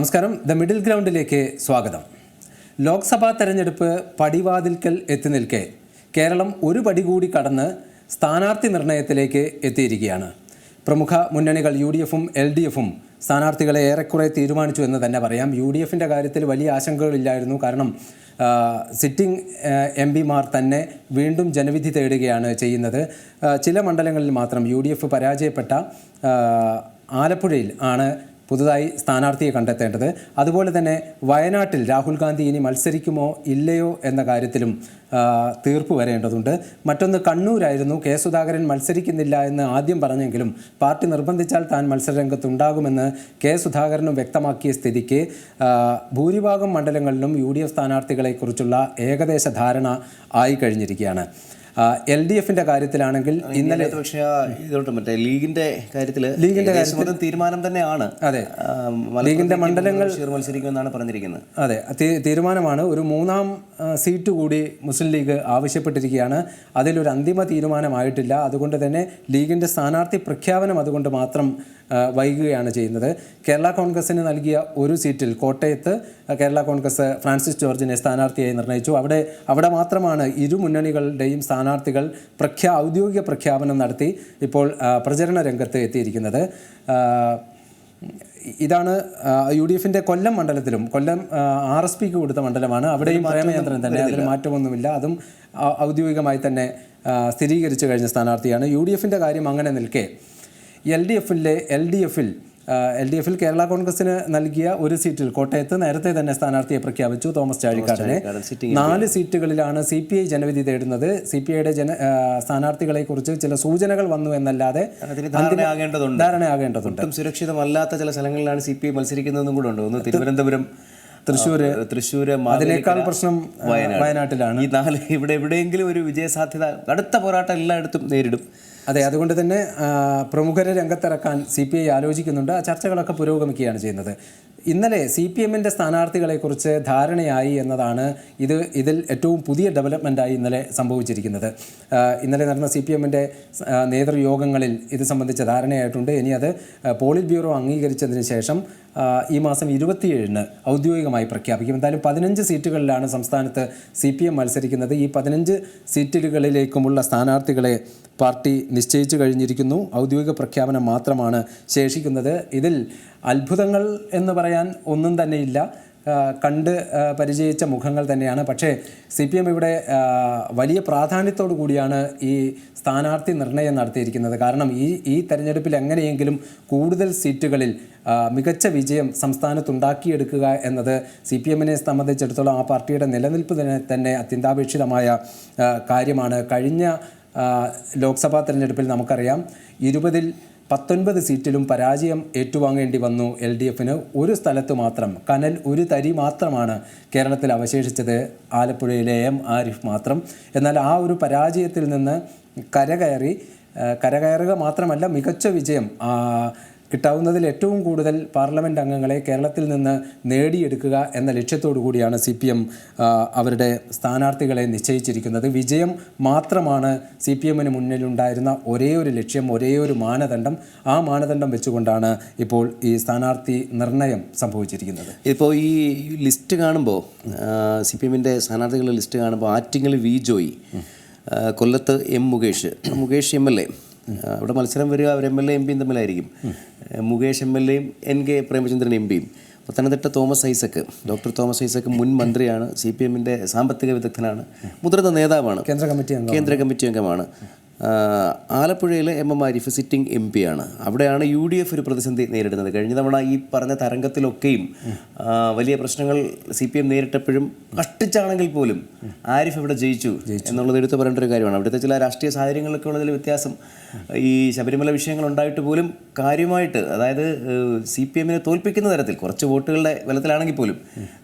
നമസ്കാരം. The middle ഗ്രൗണ്ടിലേക്ക് സ്വാഗതം. ലോക്സഭാ തെരഞ്ഞെടുപ്പ് പടിവാതിൽക്കൽ എത്തി നിൽക്കെ കേരളം ഒരു പടി കൂടി കടന്ന് സ്ഥാനാർത്ഥി നിർണയത്തിലേക്ക് എത്തിയിരിക്കുകയാണ്. പ്രമുഖ മുന്നണികൾ യു ഡി എഫും എൽ ഡി എഫും സ്ഥാനാർത്ഥികളെ ഏറെക്കുറെ തീരുമാനിച്ചു എന്ന് തന്നെ പറയാം. യു ഡി എഫിന്റെ കാര്യത്തിൽ വലിയ ആശങ്കകളില്ലായിരുന്നു കാരണം സിറ്റിംഗ് എം പിമാർ തന്നെ വീണ്ടും ജനവിധി തേടുകയാണ് ചെയ്യുന്നത്. ചില മണ്ഡലങ്ങളിൽ മാത്രം യു ഡി എഫ് പരാജയപ്പെട്ട ആലപ്പുഴയിൽ ആണ് പുതുതായി സ്ഥാനാർത്ഥിയെ കണ്ടെത്തേണ്ടത്. അതുപോലെ തന്നെ വയനാട്ടിൽ രാഹുൽ ഗാന്ധി ഇനി മത്സരിക്കുമോ ഇല്ലയോ എന്ന കാര്യത്തിലും തീർപ്പ് വരേണ്ടതുണ്ട്. മറ്റൊന്ന് കണ്ണൂരായിരുന്നു. കെ സുധാകരൻ മത്സരിക്കുന്നില്ല എന്ന് ആദ്യം പറഞ്ഞെങ്കിലും പാർട്ടി നിർബന്ധിച്ചാൽ താൻ മത്സരരംഗത്തുണ്ടാകുമെന്ന് കെ സുധാകരനും വ്യക്തമാക്കിയ സ്ഥിതിക്ക് ഭൂരിഭാഗം മണ്ഡലങ്ങളിലും യു ഡി എഫ് സ്ഥാനാർത്ഥികളെക്കുറിച്ചുള്ള ഏകദേശ ധാരണ ആയി കഴിഞ്ഞിരിക്കുകയാണ് എൽ ഡി എഫിന്റെ കാര്യത്തിലാണെങ്കിൽ ഇന്നലെ പക്ഷേ ആ മറ്റേ ലീഗിന്റെ കാര്യത്തിൽ ലീഗിന്റെ കാര്യത്തിൽ തീരുമാനം തന്നെയാണ്. അതെ. ലീഗിന്റെ മണ്ഡലങ്ങൾ മത്സരിക്കുമെന്നാണ് പറഞ്ഞിരിക്കുന്നത്. അതെ തീരുമാനമാണ്. ഒരു മൂന്നാം സീറ്റ് കൂടി മുസ്ലിം ലീഗ് ആവശ്യപ്പെട്ടിരിക്കുകയാണ്. അതിലൊരു അന്തിമ തീരുമാനമായിട്ടില്ല. അതുകൊണ്ട് തന്നെ ലീഗിന്റെ സ്ഥാനാർത്ഥി പ്രഖ്യാപനം അതുകൊണ്ട് മാത്രം വൈകുകയാണ് ചെയ്യുന്നത്. കേരള കോൺഗ്രസിന് നൽകിയ ഒരു സീറ്റിൽ കോട്ടയത്ത് കേരള കോൺഗ്രസ് ഫ്രാൻസിസ് ജോർജിനെ സ്ഥാനാർത്ഥിയായി നിർണയിച്ചു. അവിടെ അവിടെ മാത്രമാണ് ഇരു മുന്നണികളുടെയും സ്ഥാനാർത്ഥികൾ പ്രഖ്യാ ഔദ്യോഗിക പ്രഖ്യാപനം നടത്തി ഇപ്പോൾ പ്രചരണ രംഗത്ത് എത്തിയിരിക്കുന്നത്. ഇതാണ് യു ഡി എഫിന്റെ കൊല്ലം മണ്ഡലത്തിലും കൊല്ലം ആർ എസ് പിക്ക് കൊടുത്ത മണ്ഡലമാണ്. അവിടെയും പ്രേമചന്ദ്രൻ തന്നെ അതിൽ മാറ്റമൊന്നുമില്ല. അതും ഔദ്യോഗികമായി തന്നെ സ്ഥിരീകരിച്ചു കഴിഞ്ഞ സ്ഥാനാർത്ഥിയാണ്. യു ഡി എഫിന്റെ കാര്യം അങ്ങനെ നിൽക്കെ. എൽ ഡി എഫിലെ എൽ ഡി എഫിൽ എൽ ഡി എഫിൽ കേരള കോൺഗ്രസിന് നൽകിയ ഒരു സീറ്റിൽ കോട്ടയത്ത് നേരത്തെ തന്നെ സ്ഥാനാർത്ഥിയെ പ്രഖ്യാപിച്ചു തോമസ് ചാഴിക്കാടനെ. നാല് സീറ്റുകളിലാണ് സി പി ഐ ജനവിധി തേടുന്നത്. സി പി ഐയുടെ ജന സ്ഥാനാർത്ഥികളെ കുറിച്ച് ചില സൂചനകൾ വന്നു എന്നല്ലാതെ ധാരണയാകേണ്ടതുണ്ട് സുരക്ഷിതമല്ലാത്ത ചില സ്ഥലങ്ങളിലാണ് സി പി ഐ മത്സരിക്കുന്നതെന്നും കൂടെ ഉണ്ട്. ഒന്ന് തിരുവനന്തപുരം തൃശ്ശൂർ തൃശ്ശൂർ അതിനേക്കാൾ പ്രശ്നം വയനാട്ടിലാണ്. ഈ നാല് ഇവിടെ എവിടെയെങ്കിലും ഒരു വിജയസാധ്യത അടുത്ത പോരാട്ടം എല്ലായിടത്തും നേരിടും. അതെ അതുകൊണ്ട് തന്നെ പ്രമുഖരെ രംഗത്തിറക്കാൻ സി പി ഐ ആലോചിക്കുന്നുണ്ട്. ആ ചർച്ചകളൊക്കെ പുരോഗമിക്കുകയാണ് ചെയ്യുന്നത്. ഇന്നലെ സി പി എമ്മിന്റെ സ്ഥാനാർത്ഥികളെക്കുറിച്ച് ധാരണയായി എന്നതാണ് ഇത് ഇതിൽ ഏറ്റവും പുതിയ ഡെവലപ്മെന്റായി ഇന്നലെ സംഭവിച്ചിരിക്കുന്നത്. ഇന്നലെ നടന്ന സി പി എമ്മിന്റെ നേതൃയോഗങ്ങളിൽ ഇത് സംബന്ധിച്ച ധാരണയായിട്ടുണ്ട്. ഇനി അത് പോളിറ്റ് ബ്യൂറോ അംഗീകരിച്ചതിന് ശേഷം ഈ മാസം ഇരുപത്തിയേഴിന് ഔദ്യോഗികമായി പ്രഖ്യാപിക്കും. എന്തായാലും പതിനഞ്ച് സീറ്റുകളിലാണ് സംസ്ഥാനത്ത് സി പി എം മത്സരിക്കുന്നത്. ഈ പതിനഞ്ച് സീറ്റുകളിലേക്കുമുള്ള സ്ഥാനാർത്ഥികളെ പാർട്ടി നിശ്ചയിച്ചു കഴിഞ്ഞിരിക്കുന്നു. ഔദ്യോഗിക പ്രഖ്യാപനം മാത്രമാണ് ശേഷിക്കുന്നത്. ഇതിൽ അത്ഭുതങ്ങൾ എന്ന് പറയാൻ ഒന്നും തന്നെയില്ല. കണ്ട് പരിചയിച്ച മുഖങ്ങൾ തന്നെയാണ്. പക്ഷേ സി പി എം ഇവിടെ വലിയ പ്രാധാന്യത്തോടു കൂടിയാണ് ഈ സ്ഥാനാർത്ഥി നിർണയം നടത്തിയിരിക്കുന്നത്. കാരണം ഈ ഈ തെരഞ്ഞെടുപ്പിൽ എങ്ങനെയെങ്കിലും കൂടുതൽ സീറ്റുകളിൽ മികച്ച വിജയം സംസ്ഥാനത്തുണ്ടാക്കിയെടുക്കുക എന്നത് സി പി എമ്മിനെ സംബന്ധിച്ചിടത്തോളം ആ പാർട്ടിയുടെ നിലനിൽപ്പ് തന്നെ അത്യന്താപേക്ഷിതമായ കാര്യമാണ്. കഴിഞ്ഞ ലോക്സഭാ തെരഞ്ഞെടുപ്പിൽ നമുക്കറിയാം ഇരുപതിൽ പത്തൊൻപത് സീറ്റിലും പരാജയം ഏറ്റുവാങ്ങേണ്ടി വന്നു എൽ ഡി എഫിന് ഒരു സ്ഥലത്ത് മാത്രം. കനൽ ഒരു തരി മാത്രമാണ് കേരളത്തിൽ അവശേഷിച്ചത്. ആലപ്പുഴയിലെ എം ആരിഫ് മാത്രം. എന്നാൽ ആ ഒരു പരാജയത്തിൽ നിന്ന് കരകയറി കരകയറുക മാത്രമല്ല മികച്ച വിജയം കിട്ടാവുന്നതിൽ ഏറ്റവും കൂടുതൽ പാർലമെന്റ് അംഗങ്ങളെ കേരളത്തിൽ നിന്ന് നേടിയെടുക്കുക എന്ന ലക്ഷ്യത്തോടു കൂടിയാണ് സി പി എം അവരുടെ സ്ഥാനാർത്ഥികളെ നിശ്ചയിച്ചിരിക്കുന്നത്. വിജയം മാത്രമാണ് സി പി എമ്മിന് മുന്നിലുണ്ടായിരുന്ന ഒരേ ഒരു ലക്ഷ്യം ഒരേ ഒരു മാനദണ്ഡം. ആ മാനദണ്ഡം വെച്ചുകൊണ്ടാണ് ഇപ്പോൾ ഈ സ്ഥാനാർത്ഥി നിർണയം സംഭവിച്ചിരിക്കുന്നത്. ഇപ്പോൾ ഈ ലിസ്റ്റ് കാണുമ്പോൾ സി പി എമ്മിന്റെ സ്ഥാനാർത്ഥികളുടെ ലിസ്റ്റ് കാണുമ്പോൾ ആറ്റിങ്ങൽ വി ജോയി കൊല്ലത്ത് M Mukesh Mukesh M L A. അവിടെ മത്സരം വരിക അവർ എം എൽ എ എം പിയും തമ്മിലായിരിക്കും. മുകേഷ് എം എൽ എയും എൻ കെ പ്രേമചന്ദ്രൻ എം പിയും പത്തനംതിട്ട തോമസ് ഐസക്ക് ഡോക്ടർ തോമസ് ഐസക്ക് മുൻ മന്ത്രിയാണ് സി പി എമ്മിന്റെ സാമ്പത്തിക വിദഗ്ധനാണ് മുതിർന്ന നേതാവാണ് കേന്ദ്ര കമ്മിറ്റി കേന്ദ്ര കമ്മിറ്റി അംഗമാണ്. ആലപ്പുഴയിലെ M M Arif sitting M P ആണ്. അവിടെയാണ് യു ഡി എഫ് ഒരു പ്രതിസന്ധി നേരിടുന്നത്. കഴിഞ്ഞ തവണ ഈ പറഞ്ഞ തരംഗത്തിലൊക്കെയും വലിയ പ്രശ്നങ്ങൾ സി പി എം നേരിട്ടപ്പോഴും കഷ്ടിച്ചാണെങ്കിൽ പോലും ആരിഫ് ഇവിടെ ജയിച്ചു എന്നുള്ളത് എടുത്തു പറയേണ്ട ഒരു കാര്യമാണ്. അവിടുത്തെ ചില രാഷ്ട്രീയ സാഹചര്യങ്ങളൊക്കെ ഉള്ളതിൽ വ്യത്യാസം. ഈ ശബരിമല വിഷയങ്ങൾ ഉണ്ടായിട്ട് പോലും കാര്യമായിട്ട് അതായത് സി പി എമ്മിനെ തോൽപ്പിക്കുന്ന തരത്തിൽ കുറച്ച് വോട്ടുകളുടെ ബലത്തിലാണെങ്കിൽ പോലും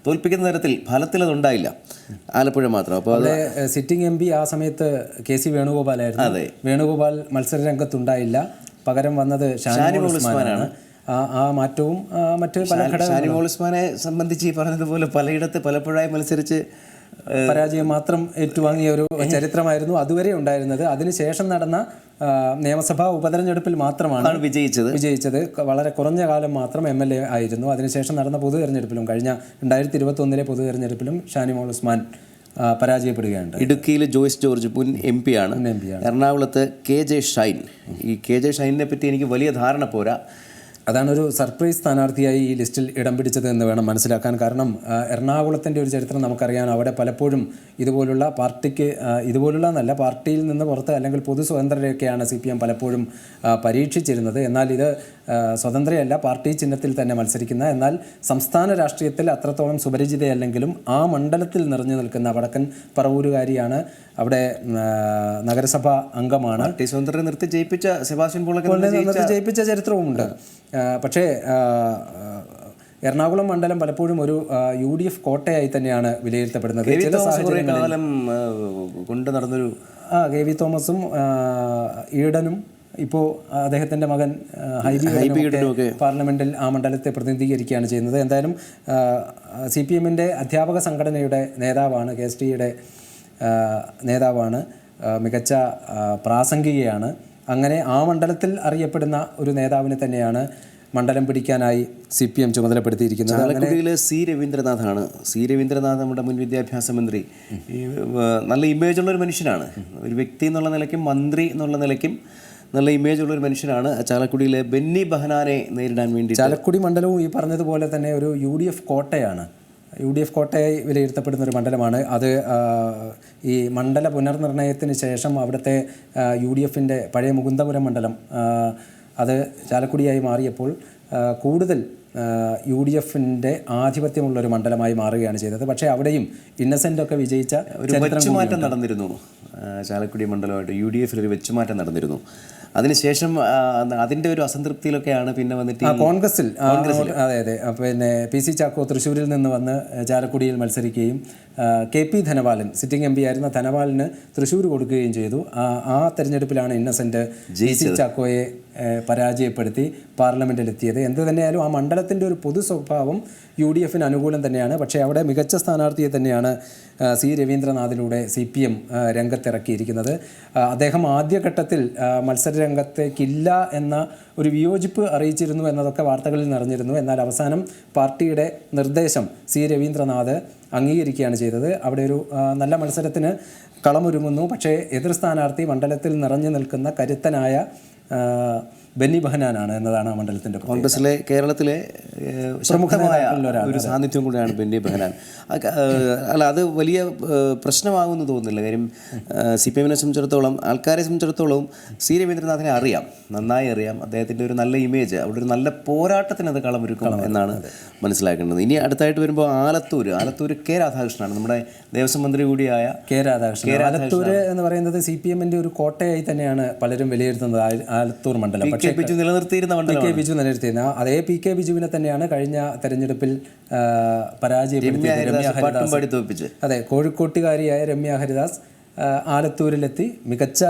തോൽപ്പിക്കുന്ന തരത്തിൽ ഫലത്തിൽ അതുണ്ടായില്ല. ആലപ്പുഴ മാത്രം. അപ്പോൾ അത് സിറ്റിംഗ് എം പി ആ സമയത്ത് കെ സി വേണുഗോപാലായിരുന്നു. അതെ. വേണുഗോപാൽ മത്സര രംഗത്തുണ്ടായില്ല പകരം വന്നത് ഷാനിമോൾ ഉസ്മാനാണ്. ആ മാറ്റവും മറ്റ് പല ഷാനിമോൾ ഉസ്മാനെ സംബന്ധിച്ച് ഈ പറഞ്ഞതുപോലെ പലയിടത്ത് പലപ്പോഴായി മത്സരിച്ച് പരാജയം മാത്രം ഏറ്റുവാങ്ങിയ ഒരു ചരിത്രമായിരുന്നു അതുവരെ ഉണ്ടായിരുന്നത്. അതിനുശേഷം നടന്ന നിയമസഭാ ഉപതെരഞ്ഞെടുപ്പിൽ മാത്രമാണ് വിജയിച്ചത്. വിജയിച്ചത്. വളരെ കുറഞ്ഞ കാലം മാത്രം എം എൽ എ ആയിരുന്നു. അതിനുശേഷം നടന്ന പൊതു തെരഞ്ഞെടുപ്പിലും കഴിഞ്ഞ രണ്ടായിരത്തി ഇരുപത്തി ഒന്നിലെ പൊതു തെരഞ്ഞെടുപ്പിലും ഷാനിമോൾ ഉസ്മാൻ ആ, പരാജയപ്പെടുകയുണ്ട് ഇടുക്കിയിൽ ജോയ്സ് ജോർജ് മുൻ എം പി ആണ്. എറണാകുളത്ത് കെ ജെ ഷൈൻ. ഈ കെ ജെ ഷൈനിനെ പറ്റി എനിക്ക് വലിയ ധാരണ പോരാ. അതാണ് ഒരു സർപ്രൈസ് സ്ഥാനാർത്ഥിയായി ഈ ലിസ്റ്റിൽ ഇടം പിടിച്ചത് എന്ന് വേണം മനസ്സിലാക്കാൻ. കാരണം എറണാകുളത്തിന്റെ ഒരു ചരിത്രം നമുക്കറിയാം. അവിടെ പലപ്പോഴും ഇതുപോലുള്ള പാർട്ടിക്ക് ഇതുപോലുള്ള നല്ല പാർട്ടിയിൽ നിന്ന് പുറത്ത് അല്ലെങ്കിൽ പൊതു സ്വതന്ത്രരെയൊക്കെയാണ് സി പി എം പലപ്പോഴും പരീക്ഷിച്ചിരുന്നത്. എന്നാൽ ഇത് സ്വതന്ത്രയല്ല പാർട്ടി ചിഹ്നത്തിൽ തന്നെ മത്സരിക്കുന്ന. എന്നാൽ സംസ്ഥാന രാഷ്ട്രീയത്തിൽ അത്രത്തോളം സുപരിചിതയല്ലെങ്കിലും ആ മണ്ഡലത്തിൽ നിറഞ്ഞു നിൽക്കുന്ന വടക്കൻ പറവൂരുകാരിയാണ് അവിടെ നഗരസഭാ അംഗമാണ്. സ്വതന്ത്രരെ നിർത്തി ജയിപ്പിച്ച സെബാസ്റ്റ്യൻ പോളെ നിർത്തി ജയിപ്പിച്ച ചരിത്രവുമുണ്ട്. പക്ഷേ എറണാകുളം മണ്ഡലം പലപ്പോഴും ഒരു യു ഡി എഫ് കോട്ടയായി തന്നെയാണ് വിലയിരുത്തപ്പെടുന്നത്. ചില കുറെ സാഹചര്യങ്ങളിൽ കൊണ്ട് നടന്നൊരു ആ കെ വി തോമസും ഈഡനും ഇപ്പോൾ അദ്ദേഹത്തിന്റെ മകൻ ഹൈബി പാർലമെന്റിൽ ആ മണ്ഡലത്തെ പ്രതിനിധീകരിക്കുകയാണ് ചെയ്യുന്നത്. എന്തായാലും സി പി എമ്മിന്റെ അധ്യാപക സംഘടനയുടെ നേതാവാണ് കെ എസ് ടിയുടെ നേതാവാണ് മികച്ച പ്രാസംഗികയാണ്. അങ്ങനെ ആ മണ്ഡലത്തിൽ അറിയപ്പെടുന്ന ഒരു നേതാവിനെ തന്നെയാണ് മണ്ഡലം പിടിക്കാനായി സി പി എം ചുമതലപ്പെടുത്തിയിരിക്കുന്നത്. ചാലക്കുടിയിലെ സി രവീന്ദ്രനാഥാണ്. സി രവീന്ദ്രനാഥ് നമ്മുടെ മുൻ വിദ്യാഭ്യാസ മന്ത്രി. നല്ല ഇമേജ് ഉള്ള ഒരു മനുഷ്യനാണ്. ഒരു വ്യക്തി എന്നുള്ള നിലയ്ക്കും മന്ത്രി എന്നുള്ള നിലയ്ക്കും നല്ല ഇമേജ് ഉള്ള ഒരു മനുഷ്യനാണ് ചാലക്കുടിയിലെ ബെന്നി ബഹനാനെ നേരിടാൻ വേണ്ടി ചാലക്കുടി മണ്ഡലവും ഈ പറഞ്ഞതുപോലെ തന്നെ ഒരു യു ഡി എഫ് കോട്ടയാണ്. യു ഡി എഫ് കോട്ടയായി വിലയിരുത്തപ്പെടുന്ന ഒരു മണ്ഡലമാണ്. അത് ഈ മണ്ഡല പുനർനിർണയത്തിന് ശേഷം അവിടുത്തെ യു ഡി എഫിന്റെ പഴയ മുകുന്ദപുരം മണ്ഡലം അത് ചാലക്കുടിയായി മാറിയപ്പോൾ കൂടുതൽ യു ഡി എഫിന്റെ ആധിപത്യമുള്ള ഒരു മണ്ഡലമായി മാറുകയാണ് ചെയ്തത്. പക്ഷേ അവിടെയും ഇന്നസെന്റ് ഒക്കെ വിജയിച്ച ഒരു വെച്ചുമാറ്റം നടന്നിരുന്നു. ചാലക്കുടി മണ്ഡലമായിട്ട് യു ഡി എഫിൽ ഒരു വെച്ചുമാറ്റം നടന്നിരുന്നു. അതിനുശേഷം അതിന്റെ ഒരു അസംതൃപ്തിയിലൊക്കെയാണ് പിന്നെ വന്നിട്ട് കോൺഗ്രസിൽ അതെ അതെ. പിന്നെ പി സി ചാക്കോ തൃശ്ശൂരിൽ നിന്ന് വന്ന് ചാലക്കുടിയിൽ മത്സരിക്കുകയും K P Dhanapalan sitting M P ആയിരുന്ന ധനപാലിന് തൃശ്ശൂർ കൊടുക്കുകയും ചെയ്തു. ആ തെരഞ്ഞെടുപ്പിലാണ് ഇന്നസെന്റ് ജെ സി ചാക്കോയെ പരാജയപ്പെടുത്തി പാർലമെന്റിലെത്തിയത് എന്ത് തന്നെയായാലും ആ മണ്ഡലത്തിന്റെ ഒരു പൊതു സ്വഭാവം യു ഡി എഫിന് അനുകൂലം തന്നെയാണ്. പക്ഷേ അവിടെ മികച്ച സ്ഥാനാർത്ഥിയെ തന്നെയാണ് സി രവീന്ദ്രനാഥിലൂടെ സി പി എം രംഗത്തിറക്കിയിരിക്കുന്നത്. അദ്ദേഹം ആദ്യഘട്ടത്തിൽ മത്സര രംഗത്തേക്കില്ല എന്ന ഒരു വിയോജിപ്പ് അറിയിച്ചിരുന്നു എന്നതൊക്കെ വാർത്തകളിൽ നിറഞ്ഞിരുന്നു. എന്നാൽ അവസാനം പാർട്ടിയുടെ നിർദ്ദേശം സി രവീന്ദ്രനാഥ് അംഗീകരിക്കുകയാണ് ചെയ്തത്. അവിടെ ഒരു നല്ല മത്സരത്തിന് കളമൊരുങ്ങുന്നു. പക്ഷേ എതിർ സ്ഥാനാർത്ഥി മണ്ഡലത്തിൽ നിറഞ്ഞു നിൽക്കുന്ന കരുത്തനായ ആ, ബെന്നി ബഹനാനാണ് എന്നതാണ് ആ മണ്ഡലത്തിന്റെ കോൺഗ്രസ്സിലെ കോൺഗ്രസിലെ കേരളത്തിലെ പ്രമുഖമായ ഒരു സാന്നിധ്യം കൂടിയാണ് ബെന്നി ബഹനാൻ. അല്ല അത് വലിയ പ്രശ്നമാകുമെന്ന് തോന്നുന്നില്ല. കാര്യം സി പി എമ്മിനെ സംബന്ധിച്ചിടത്തോളം ആൾക്കാരെ സംബന്ധിച്ചിടത്തോളം സി രവീന്ദ്രനാഥിനെ അറിയാം. നന്നായി അറിയാം. അദ്ദേഹത്തിന്റെ ഒരു നല്ല ഇമേജ് അവിടെ ഒരു നല്ല പോരാട്ടത്തിന് അത് കളമൊരുക്കണം എന്നാണ് മനസ്സിലാക്കേണ്ടത്. ഇനി അടുത്തായിട്ട് വരുമ്പോൾ ആലത്തൂർ ആലത്തൂർ കെ രാധാകൃഷ്ണനാണ്. നമ്മുടെ ദേവസ്വം മന്ത്രി കൂടിയായ കെ രാധാകൃഷ്ണൻ. ആലത്തൂർ എന്ന് പറയുന്നത് സി പി എമ്മിന്റെ ഒരു കോട്ടയായി തന്നെയാണ് പലരും വിലയിരുത്തുന്നത്. ആലത്തൂർ മണ്ഡലം. കെ ബിജു നിലനിർത്തിയിരുന്ന പി കെ ബിജു നിലനിർത്തിയിരുന്ന. അതേ പി കെ ബിജുവിനെ തന്നെയാണ് കഴിഞ്ഞ തെരഞ്ഞെടുപ്പിൽ പരാജയപ്പെടുത്തിയത് രമ്യ ഹരിദാസ് അതെ കോഴിക്കോട്ടുകാരിയായ രമ്യ ഹരിദാസ് ആലത്തൂരിലെത്തി മികച്ച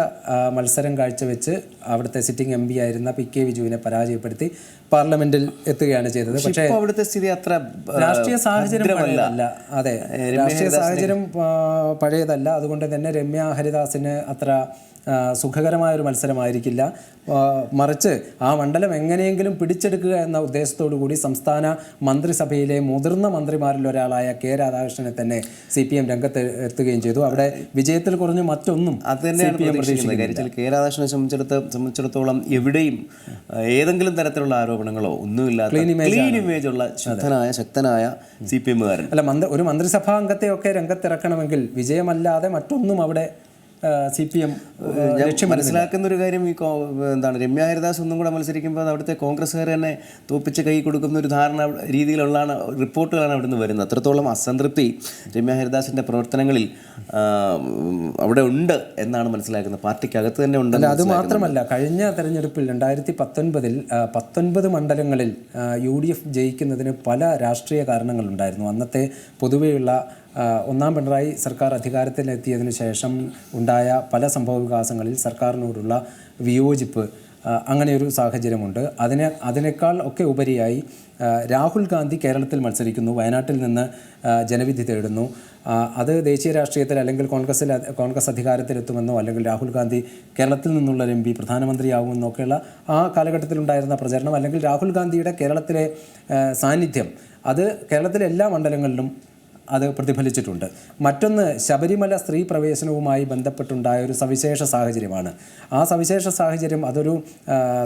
മത്സരം കാഴ്ചവെച്ച് അവിടുത്തെ സിറ്റിംഗ് എം പി ആയിരുന്ന പി കെ വിജുവിനെ പരാജയപ്പെടുത്തി പാർലമെന്റിൽ എത്തുകയാണ് ചെയ്തത്. പക്ഷേ അവിടുത്തെ സ്ഥിതി അത്ര രാഷ്ട്രീയ സാഹചര്യം അല്ല അതെ. രാഷ്ട്രീയ സാഹചര്യം പഴയതല്ല. അതുകൊണ്ട് തന്നെ രമ്യ ഹരിദാസിന് അത്ര സുഖകരമായ ഒരു മത്സരമായിരിക്കില്ല. മറിച്ച് ആ മണ്ഡലം എങ്ങനെയെങ്കിലും പിടിച്ചെടുക്കുക എന്ന ഉദ്ദേശത്തോടു കൂടി സംസ്ഥാന മന്ത്രിസഭയിലെ മുതിർന്ന മന്ത്രിമാരിൽ ഒരാളായ കെ രാധാകൃഷ്ണനെ തന്നെ സി പി എം രംഗത്ത് എത്തുകയും ചെയ്തു. അവിടെ വിജയത്തിൽ കുറഞ്ഞ് മറ്റൊന്നും അത് തന്നെയാണ് കെ രാധാകൃഷ്ണനെ സംബന്ധിച്ചിടത്ത് സംബന്ധിച്ചിടത്തോളം എവിടെയും ഏതെങ്കിലും തരത്തിലുള്ള ആരോപണങ്ങളോ ഒന്നുമില്ലാത്ത ക്ലീൻ ഇമേജ് ഉള്ള ശുദ്ധനായ ശക്തനായ സി പി എമ്മുകാരൻ. അല്ല മന്ത്രി ഒരു മന്ത്രിസഭാ അംഗത്തെയൊക്കെ രംഗത്തിറക്കണമെങ്കിൽ വിജയമല്ലാതെ മറ്റൊന്നും അവിടെ സി പി എം ഞാൻ മനസ്സിലാക്കുന്ന ഒരു കാര്യം ഈ എന്താണ് രമ്യ ഹരിദാസ് ഒന്നും കൂടെ മത്സരിക്കുമ്പോൾ അത് അവിടുത്തെ കോൺഗ്രസ്സുകാർ തന്നെ തോപ്പിച്ച് കൈ കൊടുക്കുന്ന ഒരു ധാരണ രീതിയിലുള്ളതാണ് റിപ്പോർട്ടുകളാണ് അവിടുന്ന് വരുന്നത്. അത്രത്തോളം അസംതൃപ്തി രമ്യ ഹരിദാസിന്റെ പ്രവർത്തനങ്ങളിൽ അവിടെ ഉണ്ട് എന്നാണ് മനസ്സിലാക്കുന്നത്. പാർട്ടിക്കകത്ത് തന്നെ ഉണ്ട് അത് മാത്രമല്ല കഴിഞ്ഞ തെരഞ്ഞെടുപ്പിൽ രണ്ടായിരത്തി പത്തൊൻപതിൽ പത്തൊൻപത് മണ്ഡലങ്ങളിൽ യു ഡി എഫ് ജയിക്കുന്നതിന് പല രാഷ്ട്രീയ കാരണങ്ങളുണ്ടായിരുന്നു. അന്നത്തെ പൊതുവെയുള്ള ഒന്നാം പിണറായി സർക്കാർ അധികാരത്തിലെത്തിയതിനു ശേഷം ഉണ്ടായ പല സംഭവ വികാസങ്ങളിൽ സർക്കാരിനോടുള്ള വിയോജിപ്പ് അങ്ങനെയൊരു സാഹചര്യമുണ്ട്. അതിന് അതിനേക്കാൾ ഒക്കെ ഉപരിയായി രാഹുൽ ഗാന്ധി കേരളത്തിൽ മത്സരിക്കുന്നു വയനാട്ടിൽ നിന്ന് ജനവിധി തേടുന്നു. അത് ദേശീയ രാഷ്ട്രീയത്തിൽ അല്ലെങ്കിൽ കോൺഗ്രസിൽ അധ- കോൺഗ്രസ് അധികാരത്തിലെത്തുമെന്നോ അല്ലെങ്കിൽ രാഹുൽ ഗാന്ധി കേരളത്തിൽ നിന്നുള്ള എം പി പ്രധാനമന്ത്രിയാകുമെന്നൊക്കെയുള്ള ആ കാലഘട്ടത്തിലുണ്ടായിരുന്ന പ്രചരണം അല്ലെങ്കിൽ രാഹുൽ ഗാന്ധിയുടെ കേരളത്തിലെ സാന്നിധ്യം അത് കേരളത്തിലെ എല്ലാ മണ്ഡലങ്ങളിലും അത് പ്രതിഫലിച്ചിട്ടുണ്ട്. മറ്റൊന്ന് ശബരിമല സ്ത്രീ പ്രവേശനവുമായി ബന്ധപ്പെട്ടുണ്ടായ ഒരു സവിശേഷ സാഹചര്യമാണ്. ആ സവിശേഷ സാഹചര്യം അതൊരു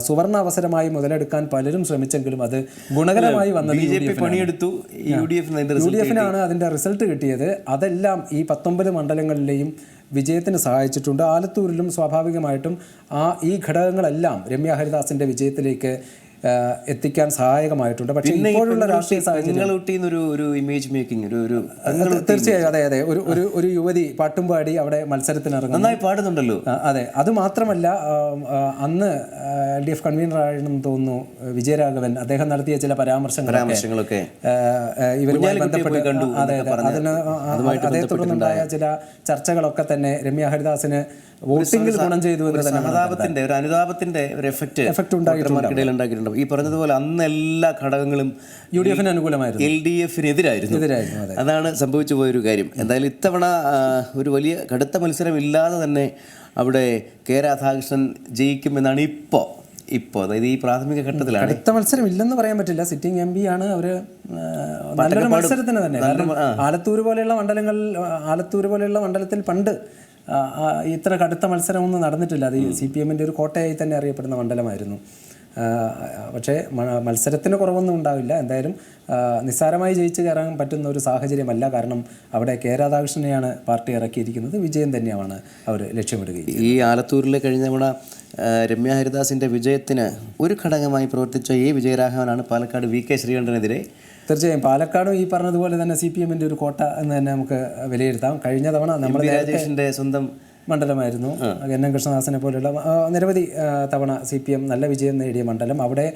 സുവർണ അവസരമായി മുതലെടുക്കാൻ പലരും ശ്രമിച്ചെങ്കിലും അത് ഗുണകരമായി വന്നത് യു ഡി എഫിനാണ്. പണിയെടുത്തു. U D F U D എഫിനാണ് അതിന്റെ റിസൾട്ട് കിട്ടിയത്. അതെല്ലാം ഈ പത്തൊമ്പത് മണ്ഡലങ്ങളിലെയും വിജയത്തിന് സഹായിച്ചിട്ടുണ്ട്. ആലത്തൂരിലും സ്വാഭാവികമായിട്ടും ആ ഈ ഘടകങ്ങളെല്ലാം രമ്യ ഹരിദാസിന്റെ വിജയത്തിലേക്ക് എത്തിക്കാൻ സഹായകമായിട്ടുണ്ട്. പക്ഷേ ഇപ്പോഴുള്ള രാഷ്ട്രീയ സാഹചര്യം ഒരു ഒരു ഇമേജ് മേക്കിംഗ് ഒരു ഒരു തീർച്ചയായും അതെ അതെ. ഒരു ഒരു ഒരു യുവതി പാട്ടും പാടി അവിടെ മത്സരത്തിനിറങ്ങുന്നു. നന്നായി പാടുന്നുണ്ടല്ലോ. അതെ. അത് മാത്രമല്ല അന്ന് എൽ ഡി എഫ് കൺവീനർ ആയിരുന്നു തോന്നുന്നു വിജയരാഘവൻ. അദ്ദേഹം നടത്തിയ ചില പരാമർശങ്ങൾ പരാമർശങ്ങളൊക്കെ. ഇവരുമായി ബന്ധപ്പെട്ട് കണ്ടു അതെ അതെ. അതിന് അതേ തുടർന്നുണ്ടായ ചില ചർച്ചകളൊക്കെ തന്നെ രമ്യ ഹരിദാസിന് വോട്ടിംഗിൽ ഗുണം ചെയ്തു എന്ന് തന്നെ ഒരു അനുതാപത്തിന്റെ ഒരു എഫക്റ്റ് എഫക്റ്റ് ഉണ്ടായിട്ടുണ്ട്. ഉണ്ടാക്കിയിട്ടുണ്ട് ഈ പറഞ്ഞതുപോലെ അന്ന് എല്ലാ ഘടകങ്ങളും യു ഡി എഫിന് അനുകൂലമായിരുന്നു. എൽ ഡി എഫിനെതിരായിരുന്നു. എതിരായിരുന്നു അതാണ് സംഭവിച്ചു പോയൊരു കാര്യം. എന്തായാലും ഇത്തവണ ഒരു വലിയ കടുത്ത മത്സരം ഇല്ലാതെ തന്നെ അവിടെ കെ രാധാകൃഷ്ണൻ ജയിക്കുമെന്നാണ് ഇപ്പോൾ ഇപ്പോൾ അതായത് ഈ പ്രാഥമിക ഘട്ടത്തിലാണ്. അടുത്ത മത്സരം ഇല്ലെന്ന് പറയാൻ പറ്റില്ല. സിറ്റിംഗ് എം പി ആണ് അവർ നല്ലൊരു മത്സരത്തിന് തന്നെ. കാരണം ആലത്തൂർ പോലെയുള്ള മണ്ഡലങ്ങളിൽ ആലത്തൂർ പോലെയുള്ള മണ്ഡലത്തിൽ പണ്ട് ഇത്ര കടുത്ത മത്സരമൊന്നും നടന്നിട്ടില്ല. അത് സി പി എമ്മിന്റെ ഒരു കോട്ടയായി തന്നെ അറിയപ്പെടുന്ന മണ്ഡലമായിരുന്നു. പക്ഷേ മത്സരത്തിന് കുറവൊന്നും ഉണ്ടാവില്ല. എന്തായാലും നിസ്സാരമായി ജയിച്ചു കയറാൻ പറ്റുന്ന ഒരു സാഹചര്യമല്ല. കാരണം അവിടെ കെ. രാധാകൃഷ്ണനെയാണ് പാർട്ടി ഇറക്കിയിരിക്കുന്നത്. വിജയം തന്നെയാണ് അവർ ലക്ഷ്യമിടുകയും ഈ ആലത്തൂരിലെ കഴിഞ്ഞ തവണ രമ്യ ഹരിദാസിന്റെ വിജയത്തിന് ഒരു ഘടകമായി പ്രവർത്തിച്ച ഈ വിജയരാഘവനാണ് പാലക്കാട് വി. കെ. ശ്രീകണ്ഠനെതിരെ. തീർച്ചയായും. പാലക്കാടും ഈ പറഞ്ഞതുപോലെ തന്നെ സി പി എമ്മിന്റെ ഒരു കോട്ട എന്ന് തന്നെ നമുക്ക് വിലയിരുത്താം. കഴിഞ്ഞ തവണ നമ്മൾ രാജേഷിന്റെ സ്വന്തം മണ്ഡലമായിരുന്നു. എൻ എൻ കൃഷ്ണദാസിനെ പോലെയുള്ള നിരവധി തവണ സി പി എം നല്ല വിജയം നേടിയ മണ്ഡലം. അവിടെ